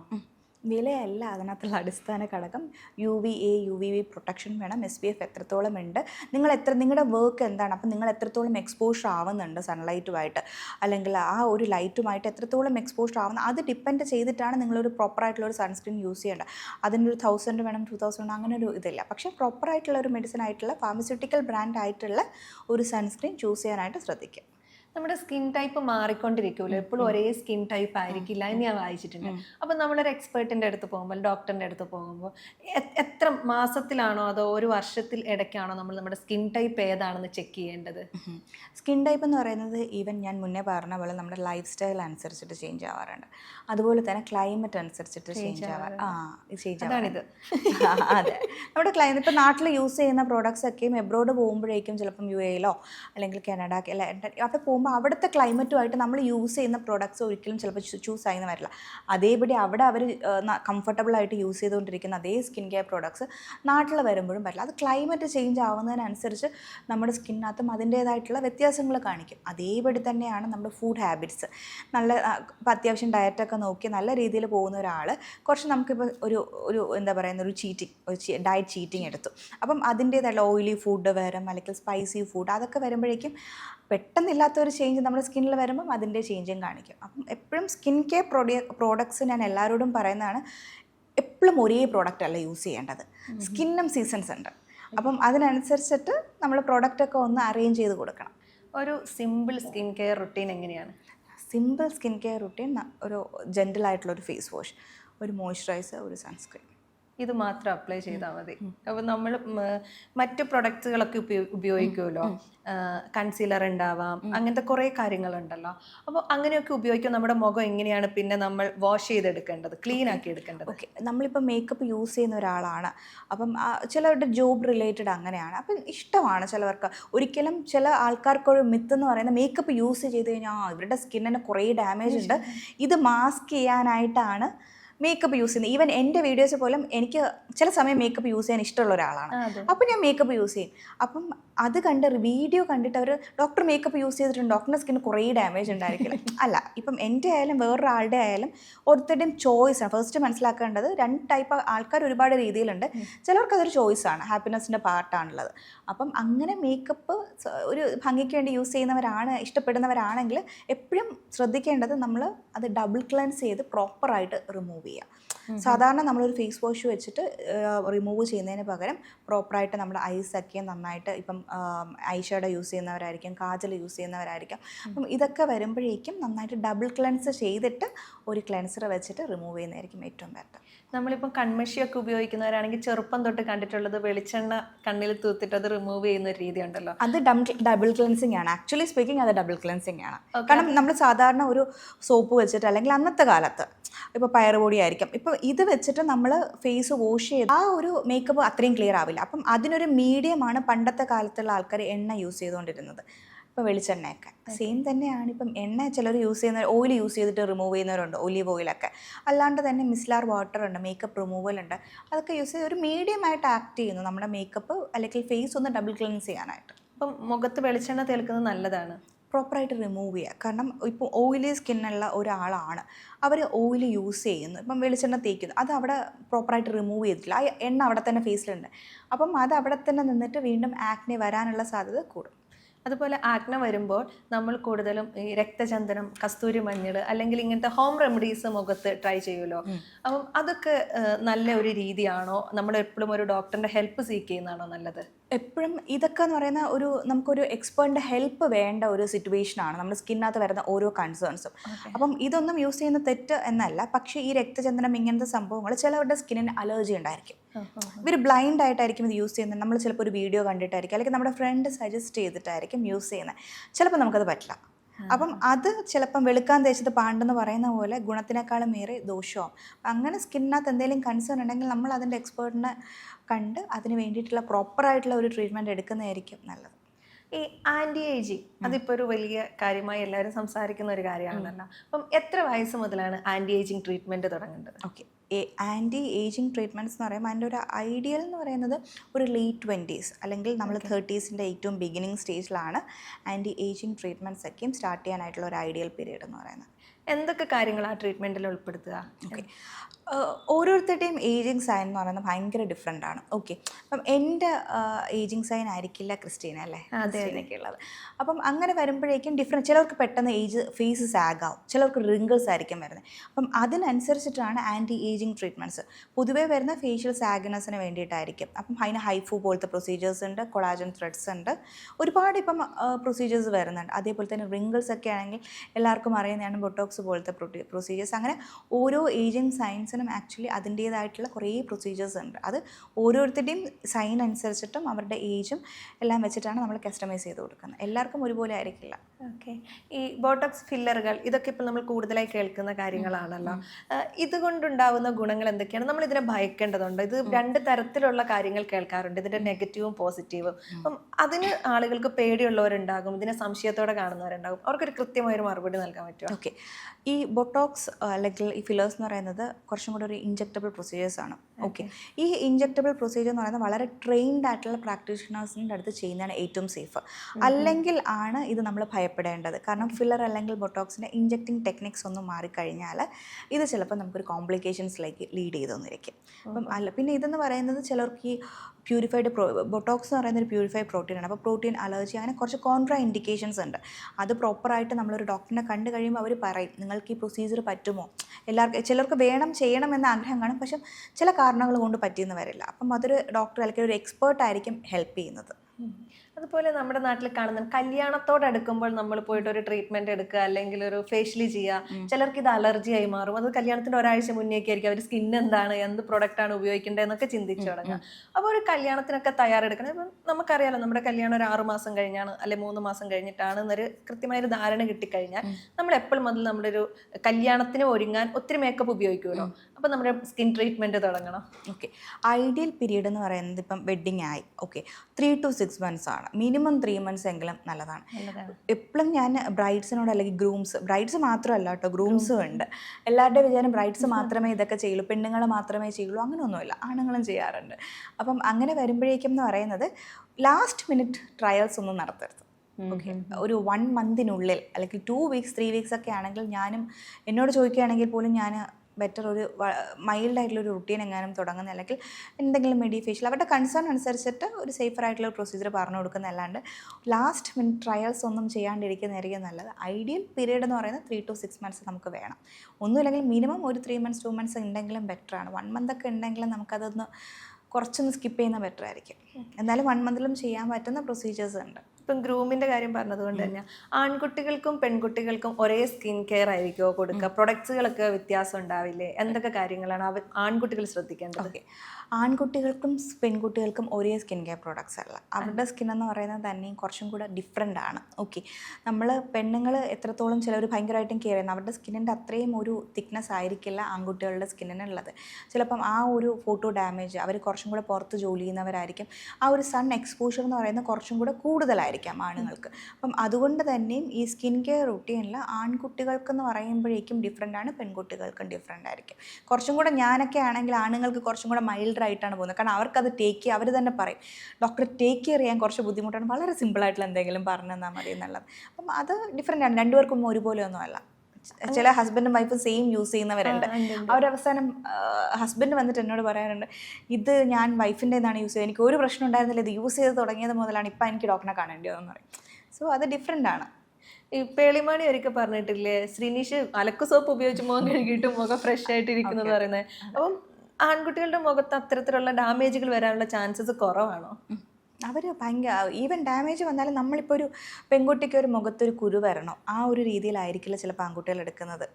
A: വിലയല്ല അതിനകത്തുള്ള അടിസ്ഥാന ഘടകം U V A U V V protection വേണം. എസ് പി എഫ് എത്രത്തോളം ഉണ്ട്? നിങ്ങൾ എത്ര നിങ്ങളുടെ വർക്ക് എന്താണ്? അപ്പം നിങ്ങൾ എത്രത്തോളം എക്സ്പോഷർ ആവുന്നുണ്ട് സൺലൈറ്റുമായിട്ട് അല്ലെങ്കിൽ ആ ഒരു ലൈറ്റുമായിട്ട് എത്രത്തോളം എക്സ്പോഷർ ആവുന്ന? അത് ഡിപ്പെൻഡ് ചെയ്തിട്ടാണ് നിങ്ങളൊരു പ്രോപ്പറായിട്ടുള്ള ഒരു സൺസ്ക്രീൻ യൂസ് ചെയ്യേണ്ടത്. അതിനൊരു തൗസൻഡ് വേണം ടു തൗസൻഡ് അങ്ങനെ ഒരു ഇതില്ല. പക്ഷേ പ്രോപ്പറായിട്ടുള്ള ഒരു മെഡിസിൻ ആയിട്ടുള്ള ഫാർമസ്യൂട്ടിക്കൽ ബ്രാൻഡ് ആയിട്ടുള്ള ഒരു സൺസ്ക്രീൻ ചൂസ് ചെയ്യാനായിട്ട് ശ്രദ്ധിക്കുക.
B: നമ്മുടെ സ്കിൻ ടൈപ്പ് മാറിക്കൊണ്ടിരിക്കുമല്ലോ എപ്പോഴും ഒരേ സ്കിൻ ടൈപ്പ് ആയിരിക്കില്ല എന്ന് ഞാൻ വായിച്ചിട്ടുണ്ട്. അപ്പം നമ്മളൊരു എക്സ്പേർട്ടിന്റെ അടുത്ത് പോകുമ്പോൾ ഡോക്ടറിന്റെ അടുത്ത് പോകുമ്പോൾ എത്ര മാസത്തിലാണോ അതോ ഒരു വർഷത്തിൽ ഇടയ്ക്കാണോ നമ്മൾ നമ്മുടെ സ്കിൻ ടൈപ്പ് ഏതാണെന്ന് ചെക്ക് ചെയ്യേണ്ടത്?
A: സ്കിൻ ടൈപ്പ് എന്ന് പറയുന്നത് ഈവൻ ഞാൻ മുന്നേ പറഞ്ഞ പോലെ നമ്മുടെ ലൈഫ് സ്റ്റൈൽ അനുസരിച്ചിട്ട് ചേഞ്ച് ആവാറുണ്ട്. അതുപോലെ തന്നെ ക്ലൈമറ്റ് അനുസരിച്ചിട്ട് ചേഞ്ച് ആവാറുണ്ട്. ആ ചേഞ്ച്
B: ആവാണിത്
A: അതെ. നമ്മുടെ ക്ലൈമറ്റ് ഇപ്പോൾ നാട്ടിൽ യൂസ് ചെയ്യുന്ന പ്രോഡക്ട്സ് ഒക്കെയും എബ്രോഡ് പോകുമ്പോഴേക്കും ചിലപ്പം യു എയിലോ അല്ലെങ്കിൽ കാനഡ അല്ല അവിടെ പോകുമ്പോൾ പോകുമ്പോൾ അവിടുത്തെ ക്ലൈമറ്റുമായിട്ട് നമ്മൾ യൂസ് ചെയ്യുന്ന പ്രോഡക്ട്സ് ഒരിക്കലും ചിലപ്പോൾ ചൂസ് ആയെന്ന് വരില്ല. അതേപടി അവിടെ അവർ കംഫർട്ടബിളായിട്ട് യൂസ് ചെയ്തുകൊണ്ടിരിക്കുന്ന അതേ സ്കിൻ കെയർ പ്രോഡക്ട്സ് നാട്ടിൽ വരുമ്പോഴും പറ്റില്ല. അത് ക്ലൈമറ്റ് ചേഞ്ച് ആവുന്നതിനനുസരിച്ച് നമ്മുടെ സ്കിന്നിനകത്തും അതിന്റേതായിട്ടുള്ള വ്യത്യാസങ്ങൾ കാണിക്കും. അതേപടി തന്നെയാണ് നമ്മുടെ ഫുഡ് ഹാബിറ്റ്സ് നല്ല അത്യാവശ്യം ഡയറ്റൊക്കെ നോക്കി നല്ല രീതിയിൽ പോകുന്ന ഒരാൾ കുറച്ച് നമുക്കിപ്പോൾ ഒരു ഒരു എന്താ പറയുന്ന ഒരു ചീറ്റിംഗ് ഒരു ഡയറ്റ് ചീറ്റിംഗ് എടുത്തു. അപ്പം അതിന്റേതായിട്ടുള്ള ഓയിലി ഫുഡ് വരും അല്ലെങ്കിൽ സ്പൈസി ഫുഡ് അതൊക്കെ വരുമ്പോഴേക്കും പെട്ടെന്നില്ലാത്ത ഒരു ചേഞ്ച് നമ്മുടെ സ്കിന്നിൽ വരുമ്പം അതിന്റെ ചേഞ്ചും കാണിക്കും. അപ്പം എപ്പോഴും സ്കിൻ കെയർ പ്രൊഡ്യൂ പ്രോഡക്ട്സ് ഞാൻ എല്ലാവരോടും പറയുന്നതാണ് എപ്പോഴും ഒരേ പ്രോഡക്റ്റ് അല്ല യൂസ് ചെയ്യേണ്ടത്. സ്കിന്നും സീസൺസ് ഉണ്ട്. അപ്പം അതിനനുസരിച്ചിട്ട് നമ്മൾ പ്രോഡക്റ്റൊക്കെ ഒന്ന് അറേഞ്ച് ചെയ്ത് കൊടുക്കണം.
B: ഒരു സിമ്പിൾ സ്കിൻ കെയർ റുട്ടീൻ എങ്ങനെയാണ്?
A: സിമ്പിൾ സ്കിൻ കെയർ റുട്ടീൻ ഒരു ജെന്റൽ ആയിട്ടുള്ള ഒരു ഫേസ് വാഷ് ഒരു മോയ്സ്ചറൈസർ ഒരു സൺസ്ക്രീൻ
B: ഇത് മാത്രം അപ്ലൈ ചെയ്താൽ മതി. അപ്പോൾ നമ്മൾ മറ്റ് പ്രൊഡക്ട്സുകളൊക്കെ ഉപയോ- ഉപയോഗിക്കുമല്ലോ. കൺസീലർ ഉണ്ടാവാം അങ്ങനത്തെ കുറേ കാര്യങ്ങളുണ്ടല്ലോ. അപ്പോൾ അങ്ങനെയൊക്കെ ഉപയോഗിക്കും നമ്മുടെ മുഖം എങ്ങനെയാണ് പിന്നെ നമ്മൾ വാഷ് ചെയ്തെടുക്കേണ്ടത് ക്ലീൻ ആക്കി എടുക്കേണ്ടത്?
A: ഓക്കെ നമ്മളിപ്പോൾ മേക്കപ്പ് യൂസ് ചെയ്യുന്ന ഒരാളാണ്. അപ്പം ചിലവരുടെ ജോബ് റിലേറ്റഡ് അങ്ങനെയാണ്. അപ്പം ഇഷ്ടമാണ് ചിലവർക്ക്. ഒരിക്കലും ചില ആൾക്കാർക്കൊരു മിത്ത് എന്ന് പറയുന്നത് മേക്കപ്പ് യൂസ് ചെയ്ത് കഴിഞ്ഞാൽ ഇവരുടെ സ്കിന്നിന് കുറേ ഡാമേജ് ഉണ്ട്. ഇത് മാസ്ക് ചെയ്യാനായിട്ടാണ് മേക്കപ്പ് യൂസ് ചെയ്യുന്നത് ഈവൻ എന്റെ വീഡിയോസ് പോലും എനിക്ക് ചില സമയം മേക്കപ്പ് യൂസ് ചെയ്യാൻ ഇഷ്ടമുള്ള ഒരാളാണ്.
B: അപ്പോൾ
A: അപ്പം ഞാൻ മേക്കപ്പ് യൂസ് ചെയ്യും. അപ്പം അത് കണ്ട് വീഡിയോ കണ്ടിട്ട് അവർ ഡോക്ടർ മേക്കപ്പ് യൂസ് ചെയ്തിട്ടുണ്ട്. ഡോക്ടറിന്റെ സ്കിന്ന് കുറേ ഡാമേജ് ഉണ്ടായിരിക്കില്ല. [laughs] അല്ല ഇപ്പം എന്റെ ആയാലും വേറൊരാളുടെ ആയാലും ഓരോരുത്തരുടെയും ചോയ്സാണ് ഫസ്റ്റ് മനസ്സിലാക്കേണ്ടത് രണ്ട് ടൈപ്പ് ആൾക്കാർ ഒരുപാട് രീതിയിലുണ്ട്. ചിലർക്ക് അതൊരു ചോയ്സാണ് ഹാപ്പിനെസ്സിന്റെ പാർട്ടാണുള്ളത് അപ്പം അങ്ങനെ മേക്കപ്പ് ഒരു ഭംഗിക്ക് വേണ്ടി യൂസ് ചെയ്യുന്നവരാണ് ഇഷ്ടപ്പെടുന്നവരാണെങ്കിൽ എപ്പോഴും ശ്രദ്ധിക്കേണ്ടത് നമ്മൾ അത് ഡബിൾ ക്ലൻസ് ചെയ്ത് പ്രോപ്പറായിട്ട് റിമൂവ് ചെയ്യുക. സാധാരണ നമ്മളൊരു ഫേസ് വാഷ് വെച്ചിട്ട് റിമൂവ് ചെയ്യുന്നതിന് പകരം പ്രോപ്പറായിട്ട് നമ്മുടെ ഐസൊക്കെ നന്നായിട്ട് ഇപ്പം ഐ യൂസ് ചെയ്യുന്നവരായിരിക്കും കാജൽ യൂസ് ചെയ്യുന്നവരായിരിക്കും. അപ്പം ഇതൊക്കെ വരുമ്പോഴേക്കും നന്നായിട്ട് ഡബിൾ ക്ലെൻസ് ചെയ്തിട്ട് ഒരു ക്ലെൻസർ വെച്ചിട്ട് റിമൂവ് ചെയ്യുന്നതായിരിക്കും ഏറ്റവും ബെറ്റർ
B: നമ്മളിപ്പം കൺമഷിയൊക്കെ ഉപയോഗിക്കുന്നവരാണെങ്കിൽ ചെറുപ്പം തൊട്ട് കണ്ടിട്ടുള്ളത് വെളിച്ചെണ്ണ കണ്ണിൽ തൂത്തിട്ട് അത് റിമൂവ് ചെയ്യുന്ന ഒരു രീതി ഉണ്ടല്ലോ
A: അത് ഡബിൾ ക്ലെൻസിങ് ആണ്. ആക്ച്വലി സ്പീക്കിംഗ് അത് ഡബിൾ ക്ലെൻസിങ് ആണ്. കാരണം നമ്മൾ സാധാരണ ഒരു സോപ്പ് വെച്ചിട്ട് അല്ലെങ്കിൽ അന്നത്തെ കാലത്ത് ഇപ്പോൾ പയറുപൊടി ആയിരിക്കും. ഇപ്പോൾ ഇത് വെച്ചിട്ട് നമ്മൾ ഫേസ് വാഷ് ചെയ്ത് ആ ഒരു മേക്കപ്പ് അത്രയും ക്ലിയർ ആവില്ല. അപ്പം അതിനൊരു മീഡിയമാണ് പണ്ടത്തെ കാലത്തുള്ള ആൾക്കാർ എണ്ണ യൂസ് ചെയ്തുകൊണ്ടിരുന്നത്. ഇപ്പോൾ വെളിച്ചെണ്ണയൊക്കെ. സെയിം തന്നെയാണ് ഇപ്പം എണ്ണ ചിലർ യൂസ് ചെയ്യുന്ന ഓയിൽ യൂസ് ചെയ്തിട്ട് റിമൂവ് ചെയ്യുന്നവരുണ്ട് ഒലീവ് ഓയിലൊക്കെ അല്ലാണ്ട് തന്നെ മിസ്ലാർ വാട്ടർ ഉണ്ട് മേക്കപ്പ് റിമൂവൽ ഉണ്ട്. അതൊക്കെ യൂസ് ചെയ്ത് ഒരു മീഡിയമായിട്ട് ആക്ട് ചെയ്യുന്നു നമ്മുടെ മേക്കപ്പ് അല്ലെങ്കിൽ ഫേസ് ഒന്ന് ഡബിൾ ക്ലീൻസ് ചെയ്യാനായിട്ട്.
B: അപ്പം മുഖത്ത് വെളിച്ചെണ്ണ തേൽക്കുന്നത് നല്ലതാണ്.
A: പ്രോപ്പറായിട്ട് റിമൂവ് ചെയ്യുക കാരണം ഇപ്പോൾ ഓയിലി സ്കിന്നുള്ള ഒരാളാണ്. അവർ ഓയിൽ യൂസ് ചെയ്യുന്നു. ഇപ്പം വെളിച്ചെണ്ണ തേക്കുന്നു. അത് അവിടെ പ്രോപ്പറായിട്ട് റിമൂവ് ചെയ്തിട്ടില്ല. ആ എണ്ണ അവിടെ തന്നെ ഫേസിലുണ്ട് അപ്പം അത് അവിടെ തന്നെ നിന്നിട്ട് വീണ്ടും ആക്നെ വരാനുള്ള സാധ്യത കൂടും.
B: അതുപോലെ ആക്ന വരുമ്പോൾ നമ്മൾ കൂടുതലും ഈ രക്തചന്ദനം കസ്തൂരി മഞ്ഞൾ അല്ലെങ്കിൽ ഇങ്ങനത്തെ ഹോം റെമഡീസ് മുഖത്ത് ട്രൈ ചെയ്യുമല്ലോ. അപ്പം അതൊക്കെ നല്ല ഒരു രീതിയാണോ? നമ്മൾ എപ്പോഴും ഒരു ഡോക്ടറിന്റെ ഹെൽപ്പ് സീക്ക് ചെയ്യുന്നതാണോ നല്ലത്?
A: എപ്പോഴും ഇതൊക്കെ എന്ന് പറയുന്ന ഒരു നമുക്കൊരു എക്സ്പേർട്ടിന്റെ ഹെൽപ്പ് വേണ്ട ഒരു സിറ്റുവേഷനാണ് നമ്മുടെ സ്കിന്നകത്ത് വരുന്ന ഓരോ കൺസേൺസും അപ്പം ഇതൊന്നും യൂസ് ചെയ്യുന്ന തെറ്റ് എന്നല്ല. പക്ഷേ ഈ രക്തചന്ദനം ഇങ്ങനത്തെ സംഭവങ്ങൾ ചിലവരുടെ സ്കിന്നിന് അലർജി ഉണ്ടായിരിക്കും. ഇവർ ബ്ലൈൻഡ് ആയിട്ടായിരിക്കും ഇത് യൂസ് ചെയ്യുന്നത്. നമ്മൾ ചിലപ്പോൾ ഒരു വീഡിയോ കണ്ടിട്ടായിരിക്കും. അല്ലെങ്കിൽ നമ്മുടെ ഫ്രണ്ട് സജസ്റ്റ് ചെയ്തിട്ടായിരിക്കും യൂസ് ചെയ്യുന്നത്. ചിലപ്പോൾ നമുക്കത് പറ്റില്ല. അപ്പം അത് ചിലപ്പം വെളുക്കാൻ തേച്ചത് പാണ്ടെന്ന് പറയുന്ന പോലെ ഗുണത്തിനേക്കാളും ഏറെ ദോഷവും. അങ്ങനെ സ്കിന്നിനകത്ത് എന്തെങ്കിലും കൺസേൺ ഉണ്ടെങ്കിൽ നമ്മൾ അതിന്റെ എക്സ്പേർട്ടിനെ കണ്ട് അതിന് വേണ്ടിയിട്ടുള്ള പ്രോപ്പറായിട്ടുള്ള ഒരു ട്രീറ്റ്മെന്റ് എടുക്കുന്നതായിരിക്കും നല്ലത്.
B: ഈ ആന്റി ഏജിങ് അതിപ്പോ ഒരു വലിയ കാര്യമായി എല്ലാവരും സംസാരിക്കുന്ന ഒരു കാര്യമാണല്ലോ അപ്പം എത്ര വയസ്സ് മുതലാണ് ആന്റി ഏജിങ് ട്രീറ്റ്മെന്റ് തുടങ്ങേണ്ടത്?
A: ഓക്കെ. ആന്റി ഏജിങ് ട്രീറ്റ്മെന്റ്സ് എന്ന് പറയുമ്പോൾ അതിന്റെ ഒരു ഐഡിയൽ എന്ന് പറയുന്നത് ഒരു ലേറ്റ് ട്വന്റീസ് അല്ലെങ്കിൽ നമ്മൾ തേർട്ടീസിന്റെ ഏറ്റവും ബിഗിനിങ് സ്റ്റേജിലാണ് ആന്റി ഏജിങ് ട്രീറ്റ്മെന്റ്സ് ഒക്കെയും സ്റ്റാർട്ട് ചെയ്യാനായിട്ടുള്ള ഒരു ഐഡിയൽ പീരീഡ് എന്ന് പറയുന്നത്.
B: എന്തൊക്കെ കാര്യങ്ങളാണ് ആ ട്രീറ്റ്മെന്റിൽ ഉൾപ്പെടുത്തുക?
A: ഓക്കെ. ഓരോരുത്തരുടെയും ഏജിങ് സൈൻ എന്ന് പറയുന്നത് ഭയങ്കര ഡിഫറെന്റ് ആണ്. ഓക്കെ അപ്പം എന്റെ ഏജിങ് സൈൻ ആയിരിക്കില്ല ക്രിസ്റ്റീന അല്ലേ? ക്രിസ്റ്റീനൊക്കെ ഉള്ളത്. അപ്പം അങ്ങനെ വരുമ്പോഴേക്കും ഡിഫറെന്റ് ചിലർക്ക് പെട്ടെന്ന് ഏജ് ഫേസ് ആവും. ചിലർക്ക് റിങ്കിൾസ് ആയിരിക്കും വരുന്നത്. അപ്പം അതിനനുസരിച്ചിട്ടാണ് ആന്റി ഏജിങ് ട്രീറ്റ്മെന്റ്സ് പൊതുവേ വരുന്ന ഫേഷ്യൽ സാഗ്നെസ്സിന് വേണ്ടിയിട്ടായിരിക്കും. അപ്പം അതിന് ഹൈഫു പോലത്തെ പ്രൊസീജിയേഴ്സ് ഉണ്ട് കൊളാജൻ ത്രെഡ്സ് ഉണ്ട്. ഒരുപാട് ഇപ്പം പ്രൊസീജിയേഴ്സ് വരുന്നുണ്ട്. അതേപോലെ തന്നെ റിങ്കിൾസ് ഒക്കെ ആണെങ്കിൽ എല്ലാവർക്കും അറിയുന്നതാണ് ബൊട്ടോക്സ് പോലത്തെ പ്രൊസീജിയേഴ്സ് അങ്ങനെ ഓരോ ഏജിങ് സയൻസിനും ആക്ച്വലി അതിന്റേതായിട്ടുള്ള കുറേ പ്രൊസീജിയേഴ്സ് ഉണ്ട്. അത് ഓരോരുത്തരുടെയും സൈൻ അനുസരിച്ചിട്ടും അവരുടെ ഏജും എല്ലാം വെച്ചിട്ടാണ് നമ്മൾ കസ്റ്റമൈസ് ചെയ്ത് കൊടുക്കുന്നത്. എല്ലാവർക്കും ഒരുപോലെ ആയിരിക്കില്ല.
B: ഓക്കെ. ഈ ബോട്ടോക്സ് ഫില്ലറുകൾ ഇതൊക്കെ ഇപ്പോൾ നമ്മൾ കൂടുതലായി കേൾക്കുന്ന കാര്യങ്ങളാണല്ലോ. ഇതുകൊണ്ടുണ്ടാവുന്ന ഗുണങ്ങൾ എന്തൊക്കെയാണ്? നമ്മൾ ഇതിനെ ഭയക്കേണ്ടതുണ്ട്. ഇത് രണ്ട് തരത്തിലുള്ള കാര്യങ്ങൾ കേൾക്കാറുണ്ട്. ഇതിന്റെ നെഗറ്റീവും പോസിറ്റീവും. അപ്പം അതിന് ആളുകൾക്ക് പേടിയുള്ളവരുണ്ടാകും. ഇതിനെ സംശയത്തോടെ കാണുന്നവരുണ്ടാകും. അവർക്കൊരു കൃത്യമായൊരു മറുപടി നൽകാൻ പറ്റും
A: ഓക്കെ. ഈ ബൊട്ടോക്സ് അല്ലെങ്കിൽ ഈ ഫില്ലേഴ്സ് എന്ന് പറയുന്നത് കുറച്ചും കൂടെ ഒരു ഇഞ്ചക്റ്റബിൾ പ്രൊസീജിയേഴ്സ് ആണ്. ഓക്കെ. ഈ ഇഞ്ചക്റ്റബിൾ പ്രൊസീജിയർ എന്ന് പറയുന്നത് വളരെ ട്രെയിൻഡ് ആയിട്ടുള്ള പ്രാക്ടീഷണേഴ്സിന്റെ അടുത്ത് ചെയ്യുന്നതാണ് ഏറ്റവും സേഫ് അല്ലെങ്കിൽ ആണ് ഇത് നമ്മൾ ഭയപ്പെടേണ്ടത് കാരണം ഫില്ലർ അല്ലെങ്കിൽ ബൊട്ടോക്സിന്റെ ഇഞ്ചക്റ്റിംഗ് ടെക്നിക്സ് ഒന്നും മാറിക്കഴിഞ്ഞാൽ ഇത് ചിലപ്പോൾ നമുക്കൊരു കോംപ്ലിക്കേഷൻസിലേക്ക് ലീഡ് ചെയ്തു വന്നിരിക്കും അപ്പം അല്ല പിന്നെ ഇതെന്ന് പറയുന്നത് ചിലർക്ക് ഈ പ്യൂരിഫൈഡ് പ്രോ ബൊട്ടോക്സ് എന്ന് പറയുന്ന ഒരു പ്യൂരിഫൈഡ് പ്രോട്ടീനാണ് അപ്പോൾ പ്രോട്ടീൻ അലർജി അങ്ങനെ കുറച്ച് കോൺട്രാ ഇൻഡിക്കേഷൻസ് ഉണ്ട്. അത് പ്രോപ്പറായിട്ട് നമ്മളൊരു ഡോക്ടറിനെ കണ്ടു കഴിയുമ്പോൾ അവർ പറയും നിങ്ങൾക്ക് ഈ പ്രൊസീജിയർ പറ്റുമോ? എല്ലാവർക്കും ചിലർക്ക് വേണം ചെയ്യണം എന്ന ആഗ്രഹം കാണും. പക്ഷെ ചില കാരണങ്ങൾ കൊണ്ട് പറ്റിയെന്ന് വരില്ല. അപ്പം അതൊരു ഡോക്ടർ അല്ലെങ്കിൽ ഒരു എക്സ്പേർട്ട് ആയിരിക്കും ഹെൽപ്പ് ചെയ്യുന്നത്.
B: അതുപോലെ നമ്മുടെ നാട്ടിൽ കാണുന്ന കല്യാണത്തോടടുക്കുമ്പോൾ നമ്മൾ പോയിട്ട് ഒരു ട്രീറ്റ്മെന്റ് എടുക്കുക അല്ലെങ്കിൽ ഒരു ഫേഷ്യലി ചെയ്യുക. ചിലർക്ക് ഇത് അലർജി ആയി മാറും. അത് കല്യാണത്തിന്റെ ഒരാഴ്ച മുന്നേക്ക് ആയിരിക്കും. അവർ സ്കിൻ എന്താണ് എന്ത് പ്രൊഡക്റ്റ് ആണ് ഉപയോഗിക്കേണ്ടത് എന്നൊക്കെ ചിന്തിച്ചു തുടങ്ങുക. അപ്പോൾ ഒരു കല്യാണത്തിനൊക്കെ തയ്യാറെടുക്കണം. ഇപ്പം നമുക്കറിയാലോ നമ്മുടെ കല്യാണം ഒരു ആറു മാസം കഴിഞ്ഞാണ് അല്ലെ മൂന്ന് മാസം കഴിഞ്ഞിട്ടാണ് എന്നൊരു കൃത്യമായൊരു ധാരണ കിട്ടിക്കഴിഞ്ഞാൽ നമ്മൾ എപ്പോഴും മുതൽ നമ്മുടെ ഒരു കല്യാണത്തിന് ഒരുങ്ങാൻ ഒത്തിരി മേക്കപ്പ് ഉപയോഗിക്കുമല്ലോ. അപ്പോൾ നമ്മുടെ സ്കിൻ ട്രീറ്റ്മെന്റ് തുടങ്ങണം.
A: ഓക്കെ ഐഡിയൽ പീരീഡ് എന്ന് പറയുന്നത് ഇപ്പം വെഡിങ് ആയി. Okay three to six months ആണ്. മിനിമം ത്രീ മന്ത്സ് എങ്കിലും നല്ലതാണ്.
B: നല്ലതാണ്.
A: എപ്പോഴും ഞാൻ ബ്രൈഡ്സിനോട് അല്ലെങ്കിൽ ഗ്രൂംസ് ബ്രൈഡ്സ് മാത്രമല്ല കേട്ടോ ഗ്രൂംസും ഉണ്ട്. എല്ലാവരുടെയും വിചാരം ബ്രൈഡ്സ് മാത്രമേ ഇതൊക്കെ ചെയ്യുള്ളൂ പെണ്ണുങ്ങൾ മാത്രമേ ചെയ്യുള്ളൂ അങ്ങനെയൊന്നുമില്ല. ആണുങ്ങളും ചെയ്യാറുണ്ട്. അപ്പം അങ്ങനെ വരുമ്പോഴേക്കും എന്ന് പറയുന്നത് ലാസ്റ്റ് മിനിറ്റ് ട്രയൽസ് ഒന്നും നടത്തരുത്. ഓക്കെ ഒരു വൺ മന്തിനുള്ളിൽ അല്ലെങ്കിൽ ടു വീക്സ് ത്രീ വീക്സ് ഒക്കെ ആണെങ്കിൽ ഞാനും എന്നോട് ചോദിക്കുകയാണെങ്കിൽ പോലും ഞാൻ ബെറ്റർ ഒരു മൈൽഡ് ആയിട്ടുള്ള ഒരു റുട്ടീൻ എങ്ങാനും തുടങ്ങുന്ന അല്ലെങ്കിൽ എന്തെങ്കിലും മെഡി ഫേഷ്യൽ അവരുടെ കൺസേൺ അനുസരിച്ചിട്ട് ഒരു സേഫർ ആയിട്ടുള്ള പ്രൊസീജിയർ പറഞ്ഞു കൊടുക്കുന്ന അല്ലാണ്ട് ലാസ്റ്റ് മിനിറ്റ് ട്രയൽസ് ഒന്നും ചെയ്യാണ്ടിരിക്കുന്നതായിരിക്കും നല്ലത്. ഐഡിയൽ പീരീഡ് എന്ന് പറയുന്നത് ത്രീ ടു സിക്സ് മന്ത്സ് നമുക്ക് വേണം. ഒന്നുമില്ലെങ്കിൽ മിനിമം ഒരു ത്രീ മന്ത്സ് ടു മന്ത്സ് ഉണ്ടെങ്കിലും ബെറ്റർ ആണ്. വൺ മന്ത് ഒക്കെ ഉണ്ടെങ്കിലും നമുക്കതൊന്ന് കുറച്ചൊന്ന് സ്കിപ്പ് ചെയ്യുന്ന ബെറ്റർ ആയിരിക്കും. എന്നാലും വൺ മന്തിലും ചെയ്യാൻ പറ്റുന്ന പ്രൊസീജിയേഴ്സ് ഉണ്ട്.
B: ഇപ്പം ഗ്രൂമിന്റെ കാര്യം പറഞ്ഞതുകൊണ്ട് തന്നെ ആൺകുട്ടികൾക്കും പെൺകുട്ടികൾക്കും ഒരേ സ്കിൻ കെയർ ആയിരിക്കുമോ കൊടുക്കുക? പ്രൊഡക്ട്സുകളൊക്കെ വ്യത്യാസം ഉണ്ടാവില്ലേ? എന്തൊക്കെ കാര്യങ്ങളാണ് അവർ ആൺകുട്ടികൾ ശ്രദ്ധിക്കേണ്ടത്?
A: ഓക്കെ. ആൺകുട്ടികൾക്കും പെൺകുട്ടികൾക്കും ഒരേ സ്കിൻ കെയർ പ്രോഡക്ട്സ് അല്ല അവരുടെ സ്കിൻ എന്ന് പറയുന്നത് തന്നെയും കുറച്ചും കൂടെ ഡിഫറെന്റ് ആണ്. ഓക്കെ. നമ്മൾ പെണ്ണുങ്ങൾ എത്രത്തോളം ചിലർ ഭയങ്കരമായിട്ടും കെയർ ചെയ്യുന്നത് അവരുടെ സ്കിന്നിന്റെ അത്രയും ഒരു തിക്നെസ് ആയിരിക്കില്ല ആൺകുട്ടികളുടെ സ്കിന്നിനുള്ളത് ചിലപ്പം ആ ഒരു ഫോട്ടോ ഡാമേജ് അവർ കുറച്ചും കൂടെ പുറത്ത് ജോലി ചെയ്യുന്നവരായിരിക്കും. ആ ഒരു സൺ എക്സ്പോഷർ എന്ന് പറയുന്നത് കുറച്ചും കൂടെ കൂടുതലായിരിക്കാം. ആണുങ്ങൾക്ക്. അപ്പം അതുകൊണ്ട് തന്നെയും ഈ സ്കിൻ കെയർ റുട്ടീനിൽ ആൺകുട്ടികൾക്കെന്ന് പറയുമ്പോഴേക്കും ഡിഫറെന്റ് ആണ് പെൺകുട്ടികൾക്കും ഡിഫറെന്റ് ആയിരിക്കും. കുറച്ചും കൂടെ ഞാനൊക്കെ ആണെങ്കിൽ ആണുങ്ങൾക്ക് കുറച്ചും കൂടെ മൈൽഡായിട്ടാണ് പോകുന്നത്. കാരണം അവർക്കത് ടേക്ക് അവർ തന്നെ പറയും. ഡോക്ടർ ടേക്ക് കെയർ ചെയ്യാൻ കുറച്ച് ബുദ്ധിമുട്ടാണ്. വളരെ സിമ്പിളായിട്ടുള്ള എന്തെങ്കിലും പറഞ്ഞു തന്നാൽ മതി എന്നുള്ളത്. അപ്പം അത് ഡിഫറെന്റ് ആണ്. രണ്ടുപേർക്കും ഒരുപോലെ ഒന്നും അല്ല. ചില ഹസ്ബൻഡും വൈഫും സെയിം യൂസ് ചെയ്യുന്നവരുണ്ട്. അവരവസാനം ഹസ്ബൻഡ് വന്നിട്ട് എന്നോട് പറയാറുണ്ട് ഇത് ഞാൻ വൈഫിന്റെ നിന്നാണ് യൂസ് ചെയ്തത് എനിക്ക് ഒരു പ്രശ്നം ഉണ്ടായിരുന്നില്ല. ഇത് യൂസ് ചെയ്ത് തുടങ്ങിയത് മുതലാണ്. ഇപ്പം എനിക്ക് ഡോക്ടറിനെ കാണേണ്ടതെന്ന് പറയും. സോ അത് ഡിഫറെന്റ് ആണ്.
B: ഈ പേളിമാണി ഒരിക്കൽ പറഞ്ഞിട്ടില്ലേ ശ്രീനിഷ് അലക്ക് സോപ്പ് ഉപയോഗിച്ച് മുഖം കഴുകിയിട്ട് മുഖം ഫ്രഷ് ആയിട്ട് ഇരിക്കുന്നത് പറയുന്നത്. അപ്പം ആൺകുട്ടികളുടെ മുഖത്ത് അത്തരത്തിലുള്ള ഡാമേജുകൾ വരാനുള്ള ചാൻസസ് കുറവാണോ?
A: അവർ ഭയങ്കര ഈവൻ ഡാമേജ് വന്നാലും നമ്മളിപ്പോൾ ഒരു പെൺകുട്ടിക്ക് ഒരു മുഖത്തൊരു കുരു വരണം. ആ ഒരു രീതിയിലായിരിക്കില്ല ചില ആൺകുട്ടികൾ എടുക്കുന്നത്.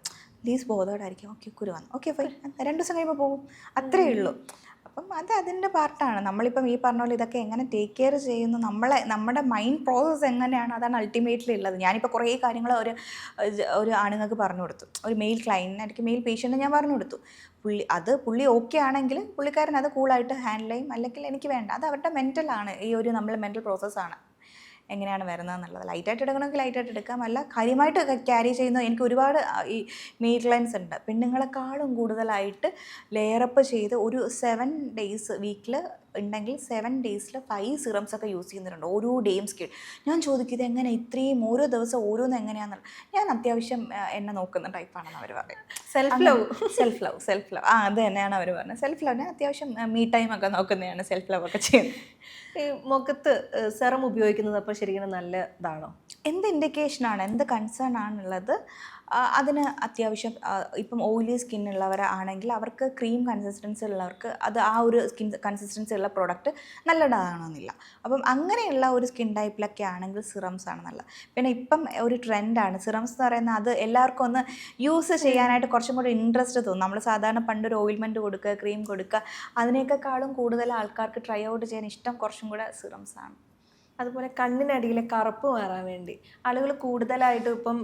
A: പ്ലീസ് ബോധോടായിരിക്കും ഓക്കെ കുരു വന്നു. ഓക്കെ ഫൈൻ രണ്ട് ദിവസം കഴിയുമ്പോൾ പോകും. അത്രയേ ഉള്ളൂ. അപ്പം അത് അതിന്റെ പാർട്ടാണ്. നമ്മളിപ്പം ഈ പറഞ്ഞ പോലെ ഇതൊക്കെ എങ്ങനെ ടേക്ക് കെയർ ചെയ്യുന്നു നമ്മളെ നമ്മുടെ മൈൻഡ് പ്രോസസ്സ് എങ്ങനെയാണ് അതാണ് അൾട്ടിമേറ്റ്ലി ഉള്ളത്. ഞാനിപ്പോൾ കുറേ കാര്യങ്ങൾ ഒരു ഒരു ആണുങ്ങൾക്ക് പറഞ്ഞു കൊടുത്തു. ഒരു മെയിൽ ക്ലയന്റിനായിരിക്കും മെയിൽ പേഷ്യന്റിന് ഞാൻ പറഞ്ഞു കൊടുത്തു. പുള്ളി അത് പുള്ളി ഓക്കെ ആണെങ്കിൽ പുള്ളിക്കാരൻ അത് കൂളായിട്ട് ഹാൻഡിൽ ചെയ്യും. അല്ലെങ്കിൽ എനിക്ക് വേണ്ട അത് അവരുടെ മെന്റലാണ് ഈ ഒരു നമ്മൾ മെന്റൽ പ്രോസസ്സാണ് എങ്ങനെയാണ് വരുന്നത് എന്നുള്ളത് ലൈറ്റായിട്ട് എടുക്കണമെങ്കിൽ ലൈറ്റായിട്ട് എടുക്കാം. അല്ല കാര്യമായിട്ട് ക്യാരി ചെയ്യുന്ന എനിക്ക് ഒരുപാട് ഈ മീറ്റ് ലൈൻസ് ഉണ്ട്. പെണ്ണുങ്ങളെക്കാളും കൂടുതലായിട്ട് ലെയറപ്പ് ചെയ്ത് ഒരു സെവൻ ഡേയ്സ് വീക്കിൽ ഉണ്ടെങ്കിൽ സെവൻ ഡേയ്സിൽ ഫൈവ് സിറംസ് ഒക്കെ യൂസ് ചെയ്യുന്നുണ്ട് ഓരോ ഡേയും സ്കിൻ ഞാൻ ചോദിക്കും ഇത് എങ്ങനെ? ഇത്രയും ഓരോ ദിവസം ഓരോന്ന് എങ്ങനെയാണെന്നുള്ള ഞാൻ അത്യാവശ്യം എന്നെ നോക്കുന്ന ടൈപ്പാണെന്ന് അവർ പറയും.
B: Self love
A: self love self love ആ അത് തന്നെയാണ് അവർ പറഞ്ഞത്. സെൽഫ് ലവ് ഞാൻ അത്യാവശ്യം മീ ടൈം ഒക്കെ നോക്കുന്നതാണ് സെൽഫ് ലവ് ഒക്കെ ചെയ്യുന്നത്.
B: ഈ മുഖത്ത് സെറം ഉപയോഗിക്കുന്നത് അപ്പോൾ ശരിക്കും നല്ലതാണോ
A: എന്ത് ഇൻഡിക്കേഷനാണ് എന്ത് കൺസേൺ ആണുള്ളത് അതിന് അത്യാവശ്യം ഇപ്പം ഓയിലി സ്കിൻ ഉള്ളവരാണെങ്കിൽ അവർക്ക് ക്രീം കൺസിസ്റ്റൻസി ഉള്ളവർക്ക് അത് ആ ഒരു സ്കിൻ കൺസിസ്റ്റൻസി ഉള്ള പ്രോഡക്റ്റ് നല്ലതാണെന്നില്ല. അപ്പം അങ്ങനെയുള്ള ഒരു സ്കിൻ ടൈപ്പിലൊക്കെ ആണെങ്കിൽ സിറംസ് ആണ് നല്ലത്. പിന്നെ ഇപ്പം ഒരു ട്രെൻഡാണ് സിറംസ് എന്ന് പറയുന്നത് അത് എല്ലാവർക്കും ഒന്ന് യൂസ് ചെയ്യാനായിട്ട് കുറച്ചും കൂടി ഇൻട്രസ്റ്റ് തോന്നും. നമ്മൾ സാധാരണ പണ്ടൊരു ഓയിൽമെന്റ് കൊടുക്കുക ക്രീം കൊടുക്കുക അതിനേക്കാളും കൂടുതൽ ആൾക്കാർക്ക് ട്രൈ ഔട്ട് ചെയ്യാൻ ഇഷ്ടം കുറച്ചും കൂടെ സിറംസ് ആണ്.
B: അതുപോലെ കണ്ണിനടിയിലെ കറുപ്പ് മാറാൻ വേണ്ടി. ആളുകൾ കൂടുതലായിട്ട് ഇപ്പം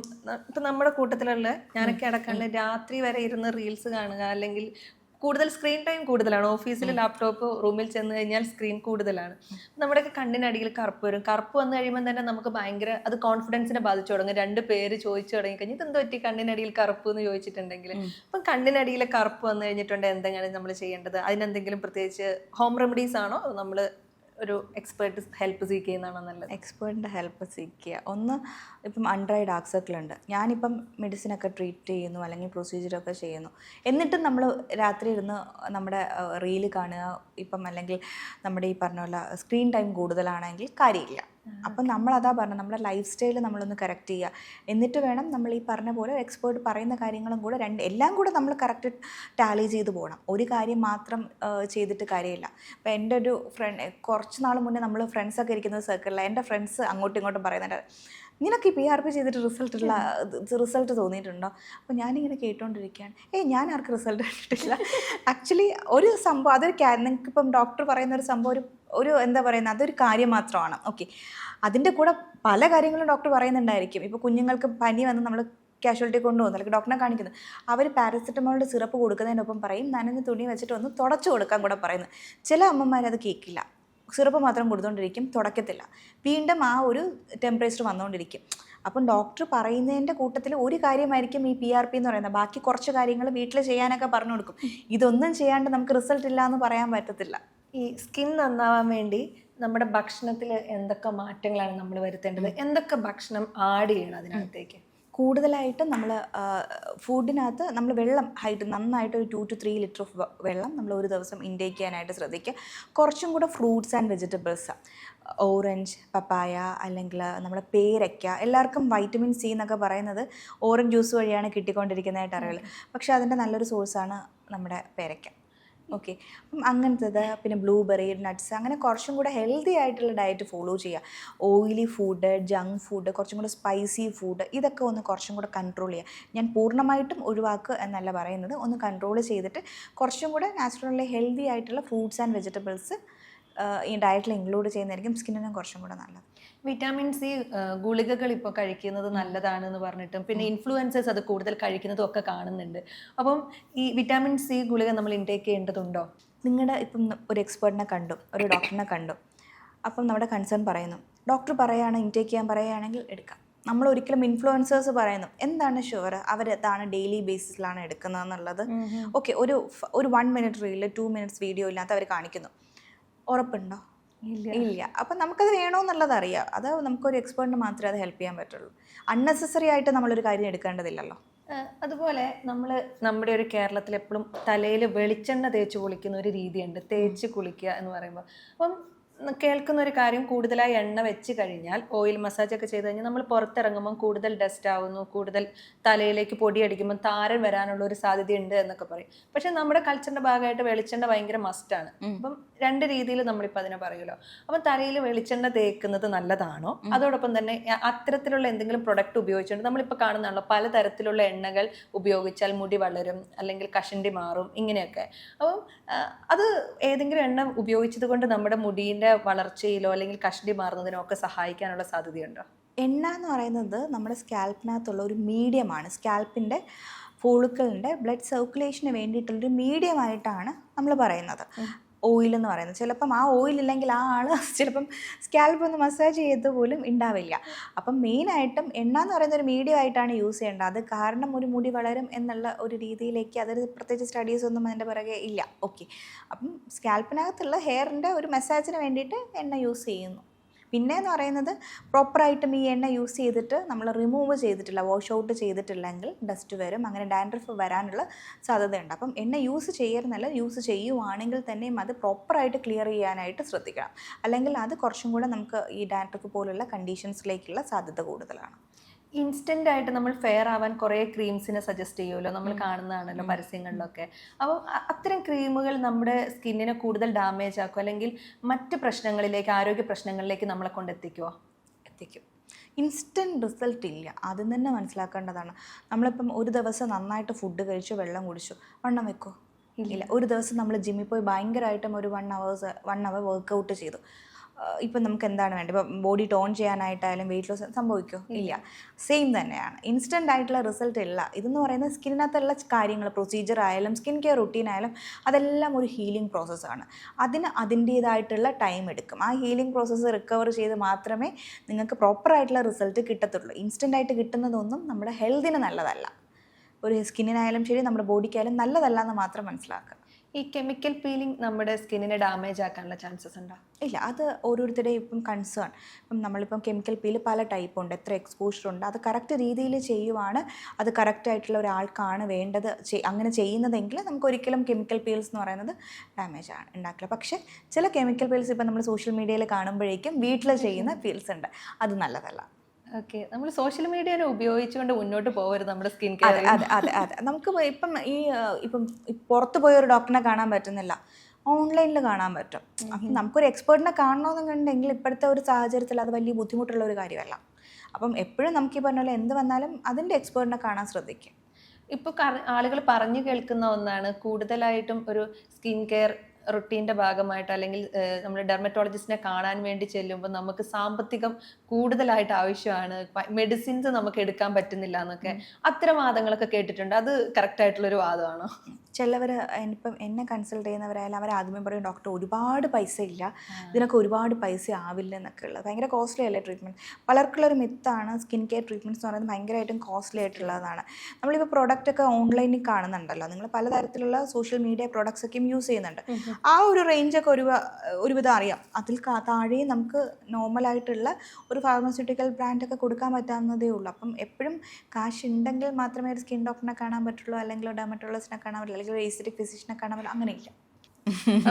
B: ഇപ്പം നമ്മുടെ കൂട്ടത്തിലുള്ള ഞാനൊക്കെ അടക്കമുള്ള രാത്രി വരെ ഇരുന്ന് റീൽസ് കാണുക അല്ലെങ്കിൽ കൂടുതൽ സ്ക്രീൻ ടൈം കൂടുതലാണ്. ഓഫീസിൽ ലാപ്ടോപ്പ് റൂമിൽ ചെന്ന് കഴിഞ്ഞാൽ സ്ക്രീൻ കൂടുതലാണ്. നമ്മുടെയൊക്കെ കണ്ണിനടിയിൽ കറുപ്പ് വരും. കറുപ്പ് വന്നു കഴിയുമ്പോൾ തന്നെ നമുക്ക് ഭയങ്കര അത് കോൺഫിഡൻസിനെ ബാധിച്ചു തുടങ്ങും. രണ്ട് പേര് ചോദിച്ചു തുടങ്ങി കഴിഞ്ഞാൽ ഇതെന്തോ പറ്റി? കണ്ണിനടിയിൽ കറുപ്പ് എന്ന് ചോദിച്ചിട്ടുണ്ടെങ്കിൽ. അപ്പം കണ്ണിനടിയിൽ കറുപ്പ് വന്നു കഴിഞ്ഞിട്ടുണ്ടെങ്കിൽ എന്തെങ്കിലും നമ്മൾ ചെയ്യേണ്ടത്? അതിനെന്തെങ്കിലും പ്രത്യേകിച്ച് ഹോം റെമഡീസ് ആണോ? നമ്മൾ ഒരു എക്സ്പേർട്ട് ഹെൽപ്പ് സീക്ക് ചെയ്യുന്നതാണോ നല്ലത്.
A: എക്സ്പേർട്ടിന്റെ ഹെൽപ്പ് സീക്കുക ഒന്ന് ഇപ്പം അൺഡ്രൈ ഡാർക്ക് സർക്കിൾ ഉണ്ട്. ഞാനിപ്പം മെഡിസിനൊക്കെ ട്രീറ്റ് ചെയ്യുന്നു അല്ലെങ്കിൽ പ്രൊസീജിയറൊക്കെ ചെയ്യുന്നു. എന്നിട്ടും നമ്മൾ രാത്രി ഇരുന്ന് നമ്മുടെ റീൽ കാണുക. ഇപ്പം അല്ലെങ്കിൽ നമ്മുടെ ഈ പറഞ്ഞ പോലെ സ്ക്രീൻ ടൈം കൂടുതലാണെങ്കിൽ കാര്യമില്ല. അപ്പം നമ്മൾ അതാ പറഞ്ഞത് നമ്മുടെ ലൈഫ് സ്റ്റൈൽ നമ്മളൊന്ന് കറക്റ്റ് ചെയ്യുക. എന്നിട്ട് വേണം നമ്മൾ ഈ പറഞ്ഞ പോലെ എക്സ്പേർട്ട് പറയുന്ന കാര്യങ്ങളും കൂടെ രണ്ട് എല്ലാം കൂടെ നമ്മൾ കറക്റ്റ് ടാലി ചെയ്ത് പോകണം. ഒരു കാര്യം മാത്രം ചെയ്തിട്ട് കാര്യമില്ല. ഇപ്പം എന്റെ ഒരു ഫ്രണ്ട് കുറച്ച് നാൾ മുന്നേ നമ്മൾ ഫ്രണ്ട്സൊക്കെ ഇരിക്കുന്ന സർക്കിളിൽ എന്റെ ഫ്രണ്ട്സ് അങ്ങോട്ടും ഇങ്ങോട്ടും പറയുന്നുണ്ട് നിനക്ക് പി ആർ പി ചെയ്തിട്ട് റിസൾട്ട് ഉള്ള റിസൾട്ട് തോന്നിയിട്ടുണ്ടോ? അപ്പോൾ ഞാനിങ്ങനെ കേട്ടോണ്ടിരിക്കുകയാണ്. ഏയ് ഞാൻ ആർക്ക് റിസൾട്ട് കണ്ടിട്ടില്ല. ആക്ച്വലി ഒരു സംഭവം അതൊരു നിങ്ങൾക്കിപ്പം ഡോക്ടർ പറയുന്ന ഒരു സംഭവം ഒരു ഒരു എന്താ പറയുന്നത് അതൊരു കാര്യം മാത്രമാണ്. ഓക്കെ അതിന്റെ കൂടെ പല കാര്യങ്ങളും ഡോക്ടർ പറയുന്നുണ്ടായിരിക്കും. ഇപ്പോൾ കുഞ്ഞുങ്ങൾക്ക് പനി വന്ന് നമ്മൾ കാഷ്വാലിറ്റി കൊണ്ടുപോകുന്നു അല്ലെങ്കിൽ ഡോക്ടറെ കാണിക്കുന്നു. അവർ പാരസെറ്റമോളിന്റെ സിറപ്പ് കൊടുക്കുന്നതിനൊപ്പം പറയും നനഞ്ഞ തുണി വെച്ചിട്ട് ഒന്ന് തുടച്ചു കൊടുക്കാൻ കൂടെ പറയുന്നു. ചില അമ്മമാരത് കേൾക്കില്ല സിറപ്പ് മാത്രം കൊടുത്തുകൊണ്ടിരിക്കും തുടക്കത്തില്ല. വീണ്ടും ആ ഒരു ടെമ്പറേച്ചർ വന്നുകൊണ്ടിരിക്കും അപ്പം ഡോക്ടർ പറയുന്നതിന്റെ കൂട്ടത്തിൽ ഒരു കാര്യമായിരിക്കും ഈ പി ആർ പി എന്ന് പറയുന്നത്. ബാക്കി കുറച്ച് കാര്യങ്ങൾ വീട്ടിൽ ചെയ്യാനൊക്കെ പറഞ്ഞു കൊടുക്കും. ഇതൊന്നും ചെയ്യാണ്ട് നമുക്ക് റിസൾട്ട് ഇല്ല എന്ന് പറയാൻ പറ്റത്തില്ല.
B: ഈ സ്കിൻ നന്നാവാൻ വേണ്ടി നമ്മുടെ ഭക്ഷണത്തിൽ എന്തൊക്കെ മാറ്റങ്ങളാണ് നമ്മൾ വരുത്തേണ്ടത്? എന്തൊക്കെ ഭക്ഷണം ആഡ് ചെയ്യണം അതിനകത്തേക്ക്?
A: കൂടുതലായിട്ടും നമ്മൾ ഫുഡിനകത്ത് നമ്മൾ വെള്ളം ഹൈറ്റ് നന്നായിട്ട് ഒരു two two three litre of വെള്ളം നമ്മൾ ഒരു ദിവസം ഇൻടേക്ക് ചെയ്യാനായിട്ട് ശ്രദ്ധിക്കുക. കുറച്ചും കൂടെ fruits and vegetables orange papaya അല്ലെങ്കിൽ നമ്മുടെ പേരയ്ക്ക. എല്ലാവർക്കും വൈറ്റമിൻ സി എന്നൊക്കെ പറയുന്നത് ഓറഞ്ച് ജ്യൂസ് വഴിയാണ് കിട്ടിക്കൊണ്ടിരിക്കുന്നതായിട്ട് അറിയില്ല പക്ഷേ അതിന്റെ നല്ലൊരു സോഴ്സാണ് നമ്മുടെ പേരയ്ക്ക. ഓക്കെ. അപ്പം അങ്ങനത്തത് പിന്നെ ബ്ലൂബെറി നട്ട്സ് അങ്ങനെ കുറച്ചും കൂടെ ഹെൽത്തി ആയിട്ടുള്ള ഡയറ്റ് ഫോളോ ചെയ്യുക. ഓയിലി ഫുഡ് ജങ്ക് ഫുഡ് കുറച്ചും കൂടെ സ്പൈസി ഫുഡ് ഇതൊക്കെ ഒന്ന് കുറച്ചും കൂടെ കൺട്രോൾ ചെയ്യുക. ഞാൻ പൂർണമായിട്ടും ഒഴിവാക്കുക എന്നല്ല പറയുന്നത്. ഒന്ന് കൺട്രോൾ ചെയ്തിട്ട് കുറച്ചും കൂടെ നാച്ചുറലി ഹെൽത്തി ആയിട്ടുള്ള ഫ്രൂട്ട്സ് ആൻഡ് വെജിറ്റബിൾസ് ഈ ഡയറ്റിൽ ഇൻക്ലൂഡ് ചെയ്യുന്നതായിരിക്കും സ്കിന്നിനും കുറച്ചും കൂടെ നല്ലത്.
B: വിറ്റാമിൻ സി ഗുളികകൾ ഇപ്പോൾ കഴിക്കുന്നത് നല്ലതാണെന്ന് പറഞ്ഞിട്ടും പിന്നെ ഇൻഫ്ലുവൻസേഴ്സ് അത് കൂടുതൽ കഴിക്കുന്നതും ഒക്കെ കാണുന്നുണ്ട്. അപ്പം ഈ വിറ്റാമിൻ സി ഗുളിക നമ്മൾ ഇൻടേക്ക് ചെയ്യേണ്ടതുണ്ടോ?
A: നിങ്ങളുടെ ഇപ്പം ഒരു എക്സ്പേർട്ടിനെ കണ്ടു ഒരു ഡോക്ടറിനെ കണ്ടു. അപ്പം നമ്മുടെ കൺസേൺ പറയുന്നു. ഡോക്ടർ പറയുകയാണ് ഇൻടേക്ക് ചെയ്യാൻ പറയുകയാണെങ്കിൽ എടുക്കാം. നമ്മൾ ഒരിക്കലും ഇൻഫ്ലുവൻസേഴ്സ് പറയുന്നു എന്താണ് ഷുവർ അവർ അതാണ് ഡെയിലി ബേസിസിലാണ് എടുക്കുന്നത് എന്നുള്ളത് ഓക്കെ ഒരു ഒരു one minute reel two minutes video ഇല്ലാത്ത അവർ കാണിക്കുന്നു. ഉറപ്പുണ്ടോ? ഇല്ല. അപ്പം നമുക്കത് വേണമെന്നുള്ളത് അറിയാം. അത് നമുക്കൊരു എക്സ്പേർട്ടിന് മാത്രമേ അത് ഹെൽപ്പ് ചെയ്യാൻ പറ്റുള്ളൂ. അൺനെസസറി ആയിട്ട് നമ്മളൊരു കാര്യം എടുക്കേണ്ടതില്ലല്ലോ.
B: അതുപോലെ നമ്മൾ നമ്മുടെ ഒരു കേരളത്തിൽ എപ്പോഴും തലയിൽ വെളിച്ചെണ്ണ തേച്ച് കുളിക്കുന്ന ഒരു രീതിയുണ്ട്. തേച്ച് കുളിക്കുക എന്ന് പറയുമ്പോൾ അപ്പം കേൾക്കുന്ന ഒരു കാര്യം കൂടുതലായി എണ്ണ വെച്ച് കഴിഞ്ഞാൽ ഓയിൽ മസാജ് ഒക്കെ ചെയ്ത് കഴിഞ്ഞാൽ നമ്മൾ പുറത്തിറങ്ങുമ്പോൾ കൂടുതൽ ഡസ്റ്റ് ആവുന്നു കൂടുതൽ തലയിലേക്ക് പൊടി അടിക്കുമ്പോൾ താരൻ വരാനുള്ള ഒരു സാധ്യതയുണ്ട് എന്നൊക്കെ പറയും. പക്ഷെ നമ്മുടെ കൾച്ചറിന്റെ ഭാഗമായിട്ട് വെളിച്ചെണ്ണ ഭയങ്കര മസ്റ്റാണ് അപ്പം രണ്ട് രീതിയിൽ നമ്മളിപ്പോൾ അതിനെ പറയുമല്ലോ. അപ്പം തലയിൽ വെളിച്ചെണ്ണ തേക്കുന്നത് നല്ലതാണോ? അതോടൊപ്പം തന്നെ അത്തരത്തിലുള്ള എന്തെങ്കിലും പ്രൊഡക്റ്റ് ഉപയോഗിച്ചുകൊണ്ട് നമ്മളിപ്പോൾ കാണുന്നതാണല്ലോ പലതരത്തിലുള്ള എണ്ണകൾ ഉപയോഗിച്ചാൽ മുടി വളരും അല്ലെങ്കിൽ കഷണ്ടി മാറും ഇങ്ങനെയൊക്കെ. അപ്പം അത് ഏതെങ്കിലും എണ്ണ ഉപയോഗിച്ചത് കൊണ്ട് നമ്മുടെ മുടീന്റെ വളർച്ചയിലോ അല്ലെങ്കിൽ കഷണ്ടി മാറുന്നതിനോ ഒക്കെ സഹായിക്കാനുള്ള സാധ്യതയുണ്ടോ?
A: എണ്ണ എന്ന് പറയുന്നത് നമ്മുടെ സ്കാൽപ്പിനകത്തുള്ള ഒരു മീഡിയമാണ്. സ്കാൽപ്പിന്റെ ഫോളുക്കളിന്റെ ബ്ലഡ് സർക്കുലേഷന് വേണ്ടിയിട്ടുള്ളൊരു മീഡിയമായിട്ടാണ് നമ്മൾ പറയുന്നത്. ഓയിൽ എന്ന് പറയുന്നത്. ചിലപ്പം ആ ഓയിൽ ഇല്ലെങ്കിൽ ആ ആൾ [laughs] ചിലപ്പം സ്കാൽപ്പ് ഒന്ന് മസാജ് ചെയ്ത് പോലും ഉണ്ടാവില്ല അപ്പം മെയിനായിട്ടും എണ്ണ എന്ന് പറയുന്ന ഒരു മീഡിയം ആയിട്ടാണ് യൂസ് ചെയ്യേണ്ടത്. അത് കാരണം ഒരു മുടി വളരും എന്നുള്ള ഒരു രീതിയിലേക്ക് അതൊരു പ്രത്യേകിച്ച് സ്റ്റഡീസ് ഒന്നും അതിന്റെ പിറകെ ഇല്ല. ഓക്കെ അപ്പം സ്കാൽപ്പിനകത്തുള്ള ഹെയറിന്റെ ഒരു മസാജിന് വേണ്ടിയിട്ട് എണ്ണ യൂസ് ചെയ്യുന്നു. പിന്നെ എന്ന് പറയുന്നത് പ്രോപ്പറായിട്ടും ഈ എണ്ണ യൂസ് ചെയ്തിട്ട് നമ്മൾ റിമൂവ് ചെയ്തിട്ടില്ല വാഷ് ഔട്ട് ചെയ്തിട്ടില്ലെങ്കിൽ ഡസ്റ്റ് വരും. അങ്ങനെ ഡാൻഡ്രഫ് വരാനുള്ള സാധ്യതയുണ്ട്. അപ്പം എണ്ണ യൂസ് ചെയ്യരുന്നല്ല യൂസ് ചെയ്യുവാണെങ്കിൽ തന്നെയും അത് പ്രോപ്പറായിട്ട് ക്ലിയർ ചെയ്യാനായിട്ട് ശ്രദ്ധിക്കണം. അല്ലെങ്കിൽ അത് കുറച്ചും കൂടെ നമുക്ക് ഈ ഡാൻഡ്രഫ് പോലുള്ള കണ്ടീഷൻസിലേക്കുള്ള സാധ്യത കൂടുതലാണ്.
B: ഇൻസ്റ്റന്റ് ആയിട്ട് നമ്മൾ ഫെയർ ആവാൻ കുറേ ക്രീംസിനെ സജസ്റ്റ് ചെയ്യുമല്ലോ? നമ്മൾ കാണുന്നതാണല്ലോ പരസ്യങ്ങളിലൊക്കെ. അപ്പോൾ അത്തരം ക്രീമുകൾ നമ്മുടെ സ്കിന്നിനെ കൂടുതൽ ഡാമേജ് ആക്കും. അല്ലെങ്കിൽ മറ്റ് പ്രശ്നങ്ങളിലേക്ക് ആരോഗ്യ പ്രശ്നങ്ങളിലേക്ക് നമ്മളെ കൊണ്ടെത്തിക്കുമോ
A: എത്തിക്കും. ഇൻസ്റ്റന്റ് റിസൾട്ട് ഇല്ല. ആദ്യം തന്നെ മനസ്സിലാക്കേണ്ടതാണ്. നമ്മളിപ്പം ഒരു ദിവസം നന്നായിട്ട് ഫുഡ് കഴിച്ചു വെള്ളം കുടിച്ചു വണ്ണം വെക്കോ? ഇല്ല. ഒരു ദിവസം നമ്മൾ ജിമ്മിൽ പോയി ഭയങ്കരമായിട്ടും ഒരു one hours one hour workout ചെയ്തു. ഇപ്പം നമുക്ക് എന്താണ് വേണ്ടത്? ഇപ്പം ബോഡി ടോൺ ചെയ്യാനായിട്ടായാലും വെയിറ്റ് ലോസ് സംഭവിക്കോ? ഇല്ല. സെയിം തന്നെയാണ്. ഇൻസ്റ്റന്റ് ആയിട്ടുള്ള റിസൾട്ട് ഇല്ല. ഇതെന്ന് പറയുന്നത് സ്കിന്നിനകത്തുള്ള കാര്യങ്ങൾ പ്രൊസീജിയർ ആയാലും സ്കിൻ കെയർ റുട്ടീൻ ആയാലും അതെല്ലാം ഒരു ഹീലിംഗ് പ്രോസസ്സാണ്. അതിന് അതിന്റേതായിട്ടുള്ള ടൈം എടുക്കും. ആ ഹീലിംഗ് പ്രോസസ്സ് റിക്കവർ ചെയ്ത് മാത്രമേ നിങ്ങൾക്ക് പ്രോപ്പറായിട്ടുള്ള റിസൾട്ട് കിട്ടത്തുള്ളൂ. ഇൻസ്റ്റന്റ് ആയിട്ട് കിട്ടുന്നതൊന്നും നമ്മുടെ ഹെൽത്തിന് നല്ലതല്ല. ഒരു സ്കിന്നിനായാലും ശരി നമ്മുടെ ബോഡിക്കായാലും നല്ലതല്ല എന്ന് മാത്രം മനസ്സിലാക്കുക.
B: ഈ കെമിക്കൽ പീലിംഗ് നമ്മുടെ സ്കിന്നിനെ ഡാമേജ് ആക്കാനുള്ള ചാൻസസ് ഉണ്ടോ?
A: ഇല്ല അത് ഓരോരുത്തരുടെയും ഇപ്പം കൺസേൺ ഇപ്പം നമ്മളിപ്പം കെമിക്കൽ പീൽ പല ടൈപ്പ് ഉണ്ട്. എത്ര എക്സ്പോഷർ ഉണ്ട്. അത് കറക്റ്റ് രീതിയിൽ ചെയ്യുവാണ്. അത് കറക്റ്റ് ആയിട്ടുള്ള ഒരാൾക്കാണ് വേണ്ടത്. അങ്ങനെ ചെയ്യുന്നതെങ്കിൽ നമുക്ക് ഒരിക്കലും കെമിക്കൽ പീൽസ് എന്ന് പറയുന്നത് ഡാമേജ് ആണ് ഉണ്ടാക്കില്ല. പക്ഷേ ചില കെമിക്കൽ പീൽസ് ഇപ്പം നമ്മൾ സോഷ്യൽ മീഡിയയിൽ കാണുമ്പോഴേക്കും വീട്ടിൽ ചെയ്യുന്ന പീൽസ് ഉണ്ട്. അത് നല്ലതല്ല.
B: ഓക്കെ. നമ്മൾ സോഷ്യൽ മീഡിയനെ ഉപയോഗിച്ചുകൊണ്ട് മുന്നോട്ട് പോകരുത് നമ്മുടെ സ്കിൻ കെയർ
A: അതെ അതെ അതെ നമുക്ക് ഇപ്പം ഈ ഇപ്പം പുറത്ത് പോയി ഒരു ഡോക്ടറിനെ കാണാൻ പറ്റുന്നില്ല. ഓൺലൈനിൽ കാണാൻ പറ്റും. അപ്പം നമുക്കൊരു എക്സ്പേർട്ടിനെ കാണണമെന്നുണ്ടെങ്കിൽ ഇപ്പോഴത്തെ ഒരു സാഹചര്യത്തിൽ അത് വലിയ ബുദ്ധിമുട്ടുള്ള ഒരു കാര്യമല്ല. അപ്പം എപ്പോഴും നമുക്ക് ഈ പറഞ്ഞ പോലെ എന്ത് വന്നാലും അതിന്റെ എക്സ്പേർട്ടിനെ കാണാൻ ശ്രദ്ധിക്കും.
B: ഇപ്പോൾ ആളുകൾ പറഞ്ഞു കേൾക്കുന്ന ഒന്നാണ്. കൂടുതലായിട്ടും ഒരു സ്കിൻ കെയർ റുട്ടീന്റെ ഭാഗമായിട്ട് അല്ലെങ്കിൽ നമ്മൾ ഡെർമറ്റോളജിസ്റ്റിനെ കാണാൻ വേണ്ടി ചെല്ലുമ്പോൾ നമുക്ക് സാമ്പത്തികം കൂടുതലായിട്ട് ആവശ്യമാണ്. മെഡിസിൻസ് നമുക്ക് എടുക്കാൻ പറ്റുന്നില്ല എന്നൊക്കെ. അത്തരം വാദങ്ങളൊക്കെ കേട്ടിട്ടുണ്ട്. അത് കറക്റ്റ് ആയിട്ടുള്ളൊരു വാദമാണോ?
A: ചിലവർ ഇപ്പം എന്നെ കൺസൾട്ട് ചെയ്യുന്നവരായാലും അവർ ആദ്യമേ പറയും ഡോക്ടർ ഒരുപാട് പൈസ ഇല്ല. ഇതിനൊക്കെ ഒരുപാട് പൈസ ആവില്ല എന്നൊക്കെ ഉള്ളത്. ഭയങ്കര കോസ്റ്റ്ലി അല്ലേ ട്രീറ്റ്മെന്റ് പലർക്കുള്ളൊരു മിത്താണ് സ്കിൻ കെയർ ട്രീറ്റ്മെന്റ്സ് എന്ന് പറയുന്നത് ഭയങ്കരമായിട്ടും കോസ്റ്റ്ലി ആയിട്ടുള്ളതാണ്. നമ്മളിപ്പോൾ പ്രോഡക്റ്റ് ഒക്കെ ഓൺലൈനിൽ കാണുന്നുണ്ടല്ലോ. നിങ്ങൾ പലതരത്തിലുള്ള സോഷ്യൽ മീഡിയ പ്രോഡക്ട്സ് ഒക്കെയും യൂസ് ചെയ്യുന്നുണ്ട്. ആ ഒരു റേഞ്ചൊക്കെ ഒരു ഒരുവിധം അറിയാം. അതിൽ താഴെ നമുക്ക് നോർമലായിട്ടുള്ള ഒരു ഫാർമസ്യൂട്ടിക്കൽ ബ്രാൻഡൊക്കെ കൊടുക്കാൻ പറ്റാവുന്നതേ ഉള്ളൂ. അപ്പം എപ്പോഴും കാശ് ഉണ്ടെങ്കിൽ മാത്രമേ ഒരു സ്കിൻ ഡോക്ടറിനെ കാണാൻ പറ്റുള്ളൂ അല്ലെങ്കിൽ ഡെർമറ്റോളജിസ്റ്റിനെ കാണാൻ പറ്റുള്ളൂ അല്ലെങ്കിൽ ഒരു എസ്റ്റിക് ഫിസിഷ്യനെ കാണാൻ പറ്റുള്ളൂ അങ്ങനെയില്ല.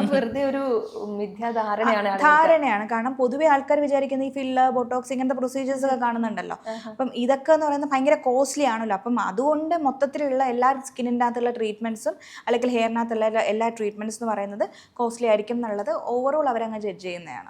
B: വെറുതെ ഒരു മിഥ്യാധാരണയാണ്
A: ധാരണയാണ്. കാരണം പൊതുവെ ആൾക്കാർ വിചാരിക്കുന്ന ഈ ഫില്ല് ബോട്ടോക്സ് ഇങ്ങനത്തെ പ്രൊസീജിയേഴ്സ് ഒക്കെ കാണുന്നുണ്ടല്ലോ. അപ്പം ഇതൊക്കെ എന്ന് പറയുന്നത് ഭയങ്കര കോസ്റ്റ്ലി ആണല്ലോ. അപ്പം അതുകൊണ്ട് മൊത്തത്തിലുള്ള എല്ലാ സ്കിന്നിന്റെ അകത്തുള്ള ട്രീറ്റ്മെന്റ്സും അല്ലെങ്കിൽ ഹെയറിനകത്തുള്ള എല്ലാ- ട്രീറ്റ്മെന്റ്സ് എന്ന് പറയുന്നത് കോസ്റ്റ്ലി ആയിരിക്കും എന്നുള്ളത് ഓവറോൾ അവരങ്ങ് ജഡ്ജ് ചെയ്യുന്നതാണ്.